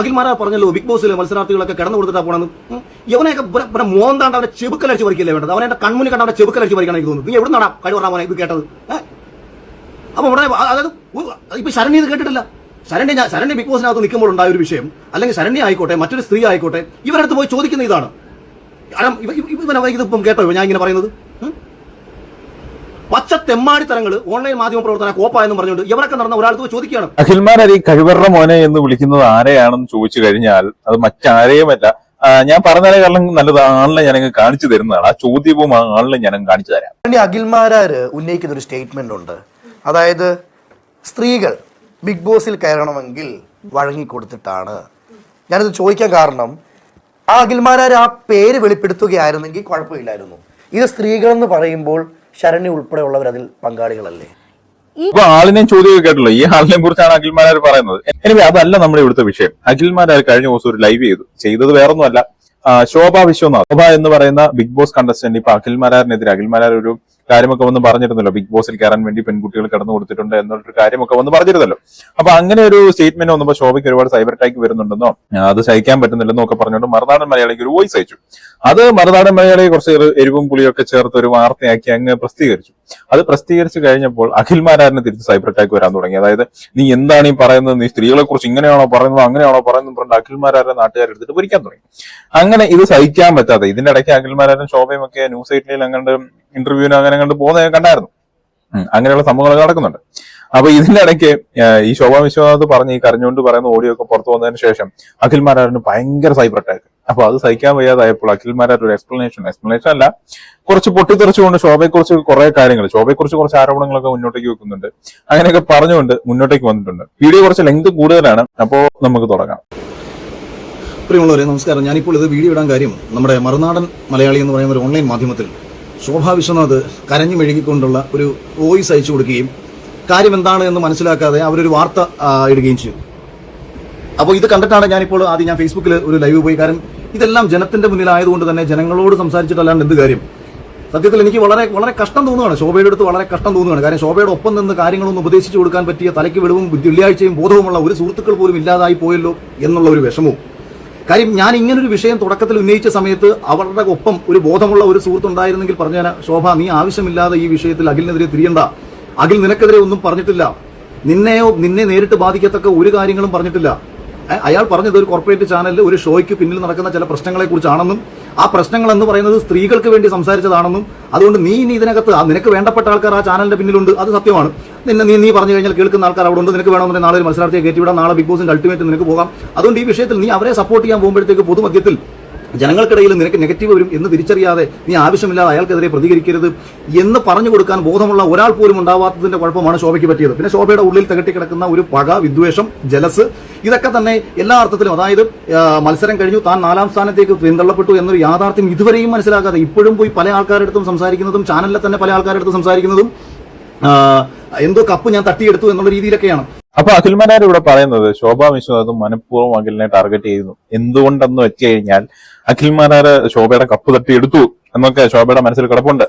അഖിൽമാരാ പറഞ്ഞല്ലോ ബിഗ് ബോസിൽ മത്സരാർത്ഥികളൊക്കെ കടന്നു കൊടുത്തിട്ടാ പോണെന്ന്. ഇവനെയൊക്കെ മോന്താണ്ട് അവനെ ചെബുക്കലടിച്ച് പറിക്കല്ലേ വേണ്ടത്? അവനെ കൺമുന്നിൽ കണ്ട അവനെ ചെബുക്കലടിച്ച് പറിക്കണം എനിക്ക് തോന്നുന്നു. നീ എവിടെ നിന്നാണ് കഴിവ് പറഞ്ഞ മോനെ ഇത് കേട്ടത്? അപ്പൊ ഇവിടെ അതായത് ഇപ്പൊ ശരണ്യ ഇത് കേട്ടിട്ടില്ല. ശരണ്യ ഞാൻ ശരണ്യ ബിഗ് ബോസിനകത്ത് നിൽക്കുമ്പോൾ ഉണ്ടായ ഒരു വിഷയം. അല്ലെങ്കിൽ ശരണ്യ ആയിക്കോട്ടെ മറ്റൊരു സ്ത്രീ ആയിക്കോട്ടെ ഇവരടുത്ത് പോയി ചോദിക്കുന്ന ഇതാണ്. ഇവനെ ഇതിപ്പം കേട്ടോ ഞാൻ ഇങ്ങനെ പറയുന്നത്? പച്ച തെമ്മാടിത്തരങ്ങൾ ഓൺലൈൻ മാധ്യമ പ്രവർത്തന കോപ്പ എന്ന് പറഞ്ഞുകൊണ്ട് ഇവരൊക്കെ നടന്ന ഒരാൾക്ക് ചോദിക്കുകയാണ്. അഖിൽമാർ ഈ കഴിവറ മോനെ എന്ന് വിളിക്കുന്നത് ആരെയാണെന്ന് ചോദിച്ചു കഴിഞ്ഞാൽ അത് മറ്റാരെയുമല്ല. ഞാൻ പറഞ്ഞാലേ കാരണം നല്ലത് ആളിനെ ഞാനങ്ങ് കാണിച്ചു തരുന്നതാണ്. ആ ചോദ്യവും ആ ആളിനെ ഞാനങ്ങ് കാണിച്ചു തരാം. വേണ്ടി അഖിൽമാരാര് ഉന്നയിക്കുന്ന ഒരു സ്റ്റേറ്റ്മെന്റ് ഉണ്ട്. അതായത് സ്ത്രീകൾ ബിഗ് ബോസിൽ കയറണമെങ്കിൽ വഴങ്ങിക്കൊടുത്തിട്ടാണ്. ഞാനിത് ചോദിക്കാൻ കാരണം ആ അഖിൽമാരാർ ആ പേര് വെളിപ്പെടുത്തുകയായിരുന്നെങ്കിൽ കുഴപ്പമില്ലായിരുന്നു. ഇത് സ്ത്രീകളെന്ന് പറയുമ്പോൾ ശരണ്യ ഉൾപ്പെടെയുള്ളവർ അതിൽ പങ്കാളികളല്ലേ? ഇപ്പൊ ആളിനെ ചോദ്യം കേട്ടല്ലോ ഈ ആളിനെ കുറിച്ചാണ് അഖിൽമാരാർ പറയുന്നത്. എനിവേ അതല്ല നമ്മുടെ ഇവിടുത്തെ വിഷയം. അഖിൽമാരാർ കഴിഞ്ഞ ദിവസം ഒരു ലൈവ് ചെയ്തു. ചെയ്തത് വേറൊന്നുമല്ല. ശോഭ വിശ്വനാഥ്. ശോഭ എന്ന് പറയുന്ന ബിഗ് ബോസ് കണ്ടസ്റ്റന്റ് ഇപ്പൊ അഖിൽമാരാറിനെതിരെ അഖിൽമാരാർ ഒരു കാര്യമൊക്കെ വന്ന് പറഞ്ഞിരുന്നല്ലോ. ബിഗ് ബോസിൽ കയറാൻ വേണ്ടി പെൺകുട്ടികൾ കടന്നു കൊടുത്തിട്ടുണ്ട് എന്നുള്ളൊരു കാര്യമൊക്കെ വന്ന് പറഞ്ഞിരുന്നല്ലോ. അപ്പൊ അങ്ങനെ ഒരു സ്റ്റേറ്റ്മെന്റ് വന്നപ്പോൾ ശോഭയ്ക്ക് ഒരുപാട് സൈബർ അറ്റാക്ക് വരുന്നുണ്ടെന്നോ അത് സഹിക്കാൻ പറ്റുന്നില്ലെന്നോ ഒക്കെ പറഞ്ഞുകൊണ്ട് മറുനാടൻ മലയാളിക്ക് ഒരു വോയിസ് അയച്ചു. അത് മറുനാടൻ മലയാളിയെ കുറച്ച് എരു- എരിവും പുളിയൊക്കെ ചേർത്ത് ഒരു വാർത്തയാക്കി അങ്ങ് പ്രസിദ്ധീകരിച്ചു. അത് പ്രസിദ്ധീകരിച്ചു കഴിഞ്ഞപ്പോൾ അഖിൽമാരാറിന് തിരിച്ച് സൈബർ അറ്റാക്ക് വരാൻ തുടങ്ങി. അതായത് നീ എന്താണ് ഈ പറയുന്നത്? നീ സ്ത്രീകളെ കുറിച്ച് ഇങ്ങനെയാണോ പറയുന്നത്? അങ്ങനെയാണോ പറയുന്നത് പറഞ്ഞിട്ട് അഖിൽമാരാരെ നാട്ടുകാരെടുത്തിട്ട് പൊരിക്കാൻ തുടങ്ങി. അങ്ങനെ ഇത് സഹിക്കാൻ പറ്റാതെ ഇതിന്റെ ഇടയ്ക്ക് അഖിൽമാരാരും ശോഭയും ഒക്കെ ന്യൂസ് എയ്റ്റിൽ അങ്ങനെ ഇന്റർവ്യൂവിന് അങ്ങനെ കണ്ട് പോകുന്നത് കണ്ടായിരുന്നു. അങ്ങനെയുള്ള സംഭവങ്ങൾ നടക്കുന്നുണ്ട്. അപ്പൊ ഇതിന്റെ ഇടയ്ക്ക് ഈ ശോഭാ വിശ്വനാഥ് പറഞ്ഞ് ഈ കരഞ്ഞുകൊണ്ട് പറയുന്ന ഓഡിയോ ഒക്കെ പുറത്തു വന്നതിന് ശേഷം അഖിൽ മാരാറിന് ഭയങ്കര സൈബർ അറ്റാക്ക് അപ്പൊ അത് സഹിക്കാൻ വയ്യാതായപ്പോൾ അഖിൽ മാരാർ ഒരു എക്സ്പ്ലനേഷൻ എക്സ്പ്ലനേഷൻ അല്ല കുറച്ച് പൊട്ടിത്തെറിച്ചുകൊണ്ട് ശോഭയെക്കുറിച്ച് കുറെ കാര്യങ്ങൾ ശോഭയെക്കുറിച്ച് കുറച്ച് ആരോപണങ്ങളൊക്കെ മുന്നോട്ടേക്ക് വെക്കുന്നുണ്ട്. അങ്ങനെയൊക്കെ പറഞ്ഞുകൊണ്ട് മുന്നോട്ടേക്ക് വന്നിട്ടുണ്ട്. വീഡിയോ കുറച്ച് ലെങ്ത് കൂടുതലാണ്. അപ്പോൾ നമുക്ക് തുടങ്ങാം. പ്രിയമുള്ളവരെ നമസ്കാരം. ഞാനിപ്പോൾ ഇത് വീഡിയോ ഇടാൻ കാര്യം നമ്മുടെ മറുനാടൻ മലയാളി എന്ന് പറയുന്ന ഒരു ഓൺലൈൻ മാധ്യമത്തിൽ ശോഭാ വിശ്വനാഥ് കരഞ്ഞു മെഴുകിക്കൊണ്ടുള്ള ഒരു വോയിസ് അയച്ചു കൊടുക്കുകയും കാര്യം എന്താണ് എന്ന് മനസ്സിലാക്കാതെ അവരൊരു വാർത്ത ഇടുകയും ചെയ്തു. അപ്പോൾ ഇത് കണ്ടിട്ടാണ് ഞാനിപ്പോൾ ആദ്യം ഞാൻ ഫേസ്ബുക്കിൽ ഒരു ലൈവ് പോയി. കാരണം ഇതെല്ലാം ജനത്തിന്റെ മുന്നിലായതുകൊണ്ട് തന്നെ ജനങ്ങളോട് സംസാരിച്ചിട്ടല്ലാണ്ട് എന്ത് കാര്യം? സത്യത്തിൽ എനിക്ക് വളരെ വളരെ കഷ്ടം തോന്നുകയാണ്. ശോഭയുടെ അടുത്ത് വളരെ കഷ്ടം തോന്നുകയാണ്. കാരണം ശോഭയുടെ ഒപ്പം നിന്ന് കാര്യങ്ങളൊന്നും ഉപദേശിച്ചു കൊടുക്കാൻ പറ്റിയ തലയ്ക്ക് വെളിവും വെള്ളിയാഴ്ചയും ബോധവുമുള്ള ഒരു സുഹൃത്തുക്കൾ പോലും ഇല്ലാതായി പോയല്ലോ എന്നുള്ള ഒരു വിഷമവും. കാര്യം ഞാൻ ഇങ്ങനൊരു വിഷയം തുടക്കത്തിൽ ഉന്നയിച്ച സമയത്ത് അവരുടെ ഒപ്പം ഒരു ബോധമുള്ള ഒരു സുഹൃത്തുണ്ടായിരുന്നെങ്കിൽ പറഞ്ഞാൽ ശോഭ നീ ആവശ്യമില്ലാതെ ഈ വിഷയത്തിൽ അഖിലിനെതിരെ തിരിയണ്ട. അഖിൽ നിനക്കെതിരെ ഒന്നും പറഞ്ഞിട്ടില്ല. നിന്നെയോ നിന്നെ നേരിട്ട് ബാധിക്കത്തക്ക ഒരു കാര്യങ്ങളും പറഞ്ഞിട്ടില്ല. അയാൾ പറഞ്ഞത് ഒരു കോർപ്പറേറ്റ് ചാനലിൽ ഒരു ഷോയ്ക്ക് പിന്നിൽ നടക്കുന്ന ചില പ്രശ്നങ്ങളെ കുറിച്ചാണെന്നും ആ പ്രശ്നങ്ങൾ എന്ന് പറയുന്നത് സ്ത്രീകൾക്ക് വേണ്ടി സംസാരിച്ചതാണെന്നും അതുകൊണ്ട് നീ ഇനി ഇതിനകത്ത് നിനക്ക് വേണ്ടപ്പെട്ട ആൾക്കാർ ആ ചാനലിന്റെ പിന്നിലുണ്ട്. അത് സത്യമാണ്. നിന്നെ നീ നീ പറഞ്ഞു കഴിഞ്ഞാൽ കേൾക്കുന്ന ആൾക്കാർ അവിടെ ഉണ്ട്. നിനക്ക് വേണമെന്നുണ്ടെങ്കിൽ നാളെ ഒരു മത്സരാർത്ഥിയെ കയറ്റിവിടാം. നാളെ ബിഗ് ബോസിന്റെ അൾട്ടിമേറ്റ് നിനക്ക് പോകാം. അതുകൊണ്ട് ഈ വിഷയത്തിൽ നീ അവരെ സപ്പോർട്ട് ചെയ്യാൻ പോകുമ്പോഴത്തേക്ക് പൊതുമധ്യത്തിൽ ജനങ്ങൾക്കിടയിൽ നിനക്ക് നെഗറ്റീവ് വരും എന്ന് തിരിച്ചറിയാതെ നീ ആവശ്യമില്ലാതെ അയാൾക്കെതിരെ പ്രതികരിക്കരുത് എന്ന് പറഞ്ഞു കൊടുക്കാൻ ബോധമുള്ള ഒരാൾ പോലും ഉണ്ടാവാത്തതിന്റെ കുഴപ്പമാണ് ശോഭയ്ക്ക് പറ്റിയത്. പിന്നെ ശോഭയുടെ ഉള്ളിൽ തകട്ടി കിടക്കുന്ന ഒരു പക വിദ്വേഷം ജലസ് ഇതൊക്കെ തന്നെ എല്ലാ അർത്ഥത്തിലും അതായത് മത്സരം കഴിഞ്ഞു. താൻ നാലാം സ്ഥാനത്തേക്ക് പിന്തള്ളപ്പെട്ടു എന്നൊരു യാഥാർത്ഥ്യം ഇതുവരെയും മനസ്സിലാക്കാതെ ഇപ്പോഴും പോയി പല ആൾക്കാരുടെ അടുത്തും സംസാരിക്കുന്നതും ചാനലിലെ തന്നെ പല ആൾക്കാരുടെ അടുത്തും സംസാരിക്കുന്നതും എന്തോ കപ്പ് ഞാൻ തട്ടിയെടുത്തു എന്നുള്ള രീതിയിലൊക്കെയാണ്. അപ്പൊ അഖിൽമാരാർ ഇവിടെ പറയുന്നത് ശോഭാ വിശ്വനാഥ് മനഃപൂർവം അഖിലിനെ ടാർഗറ്റ് ചെയ്യുന്നു. എന്തുകൊണ്ടെന്ന് വെച്ച് കഴിഞ്ഞാൽ അഖിൽമാരാര് ശോഭയുടെ കപ്പ് തട്ടി എടുത്തു എന്നൊക്കെ ശോഭയുടെ മനസ്സിൽ കിടപ്പുണ്ട്.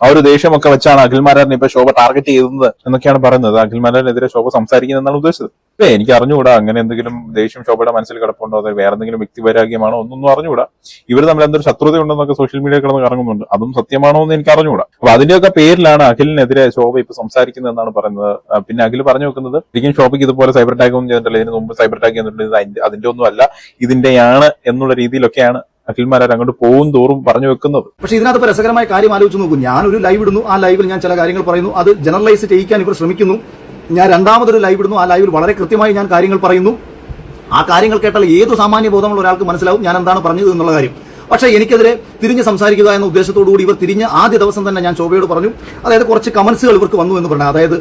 ആ ഒരു ദേഷ്യമൊക്കെ വെച്ചാണ് അഖിൽമാരാറിനെ ഇപ്പൊ ശോഭ ടാർഗറ്റ് ചെയ്തത് എന്നൊക്കെയാണ് പറയുന്നത്. അഖിൽമാരാറിനെതിരെ ശോഭ സംസാരിക്കുന്നതെന്നാണ് ഉദ്ദേശിച്ചത്. ഏ എനിക്ക് അറിഞ്ഞുകൂടാ. അങ്ങനെ എന്തെങ്കിലും ദേഷ്യം ശോഭയുടെ മനസ്സിൽ കിടപ്പുണ്ടോ? അതോ വേറെ എന്തെങ്കിലും വ്യക്തിവൈരാഗ്യമാണോ ഒന്നൊന്നും അറിഞ്ഞുകൂടാ. ഇവർ തമ്മിൽ എന്തൊരു ശത്രുത ഉണ്ടെന്നൊക്കെ സോഷ്യൽ മീഡിയ കിടന്ന് കറങ്ങുന്നുണ്ട്. അതും സത്യമാണോ എന്ന് എനിക്ക് അറിഞ്ഞുകൂടാ. അപ്പൊ അതിന്റെയൊക്കെ പേരിലാണ് അഖിലിനെതിരെ ശോഭ ഇപ്പൊ സംസാരിക്കുന്നത് എന്നാണ് പറയുന്നത്. പിന്നെ അഖിൽ പറഞ്ഞു വെക്കുന്നത് ശരിക്കും ശോഭയ്ക്ക് ഇതുപോലെ സൈബർ അറ്റാക്ക് ഒന്നും ചെയ്തിട്ടില്ല. ഇതിന് മുമ്പ് സൈബർ അറ്റാക്ക് ചെയ്തിട്ടുണ്ട് ഇത് അതിന്റെ ഒന്നും അല്ല ഇതിന്റെയാണ് എന്നുള്ള രീതിയിലൊക്കെയാണ് അഖിൽമാരാർ അങ്ങോട്ട് പോകും തോറും പറഞ്ഞു വെക്കുന്നത്. പക്ഷെ ഇതിനകത്ത് രസകരമായ കാര്യം ആലോചിച്ച് നോക്കും. ഞാൻ ഒരു ലൈവ് ഇടുന്നു ആ ലൈവിൽ ഞാൻ ചില കാര്യങ്ങൾ പറയുന്നു. അത് ജനറലൈസ് ചെയ്യിക്കാൻ ഇവർ ശ്രമിക്കുന്നു. ഞാൻ രണ്ടാമതൊരു ലൈവ് ഇടുന്നു ആ ലൈവിൽ വളരെ കൃത്യമായി ഞാൻ കാര്യങ്ങൾ പറയുന്നു. ആ കാര്യങ്ങൾ കേട്ടാൽ ഏത് സാമാന്യ ബോധമുള്ള ഒരാൾക്ക് മനസ്സിലാവും ഞാൻ എന്താണ് പറഞ്ഞത് എന്നുള്ള കാര്യം. പക്ഷേ എനിക്കെതിരെ തിരിഞ്ഞ് സംസാരിക്കുക എന്ന ഉദ്ദേശത്തോടുകൂടി ഇവർ തിരിഞ്ഞ് ആദ്യ ദിവസം തന്നെ ഞാൻ ശോഭയോട് പറഞ്ഞു. അതായത് കുറച്ച് കമൻസുകൾ ഇവർക്ക് വന്നു എന്ന് പറഞ്ഞു അതായത്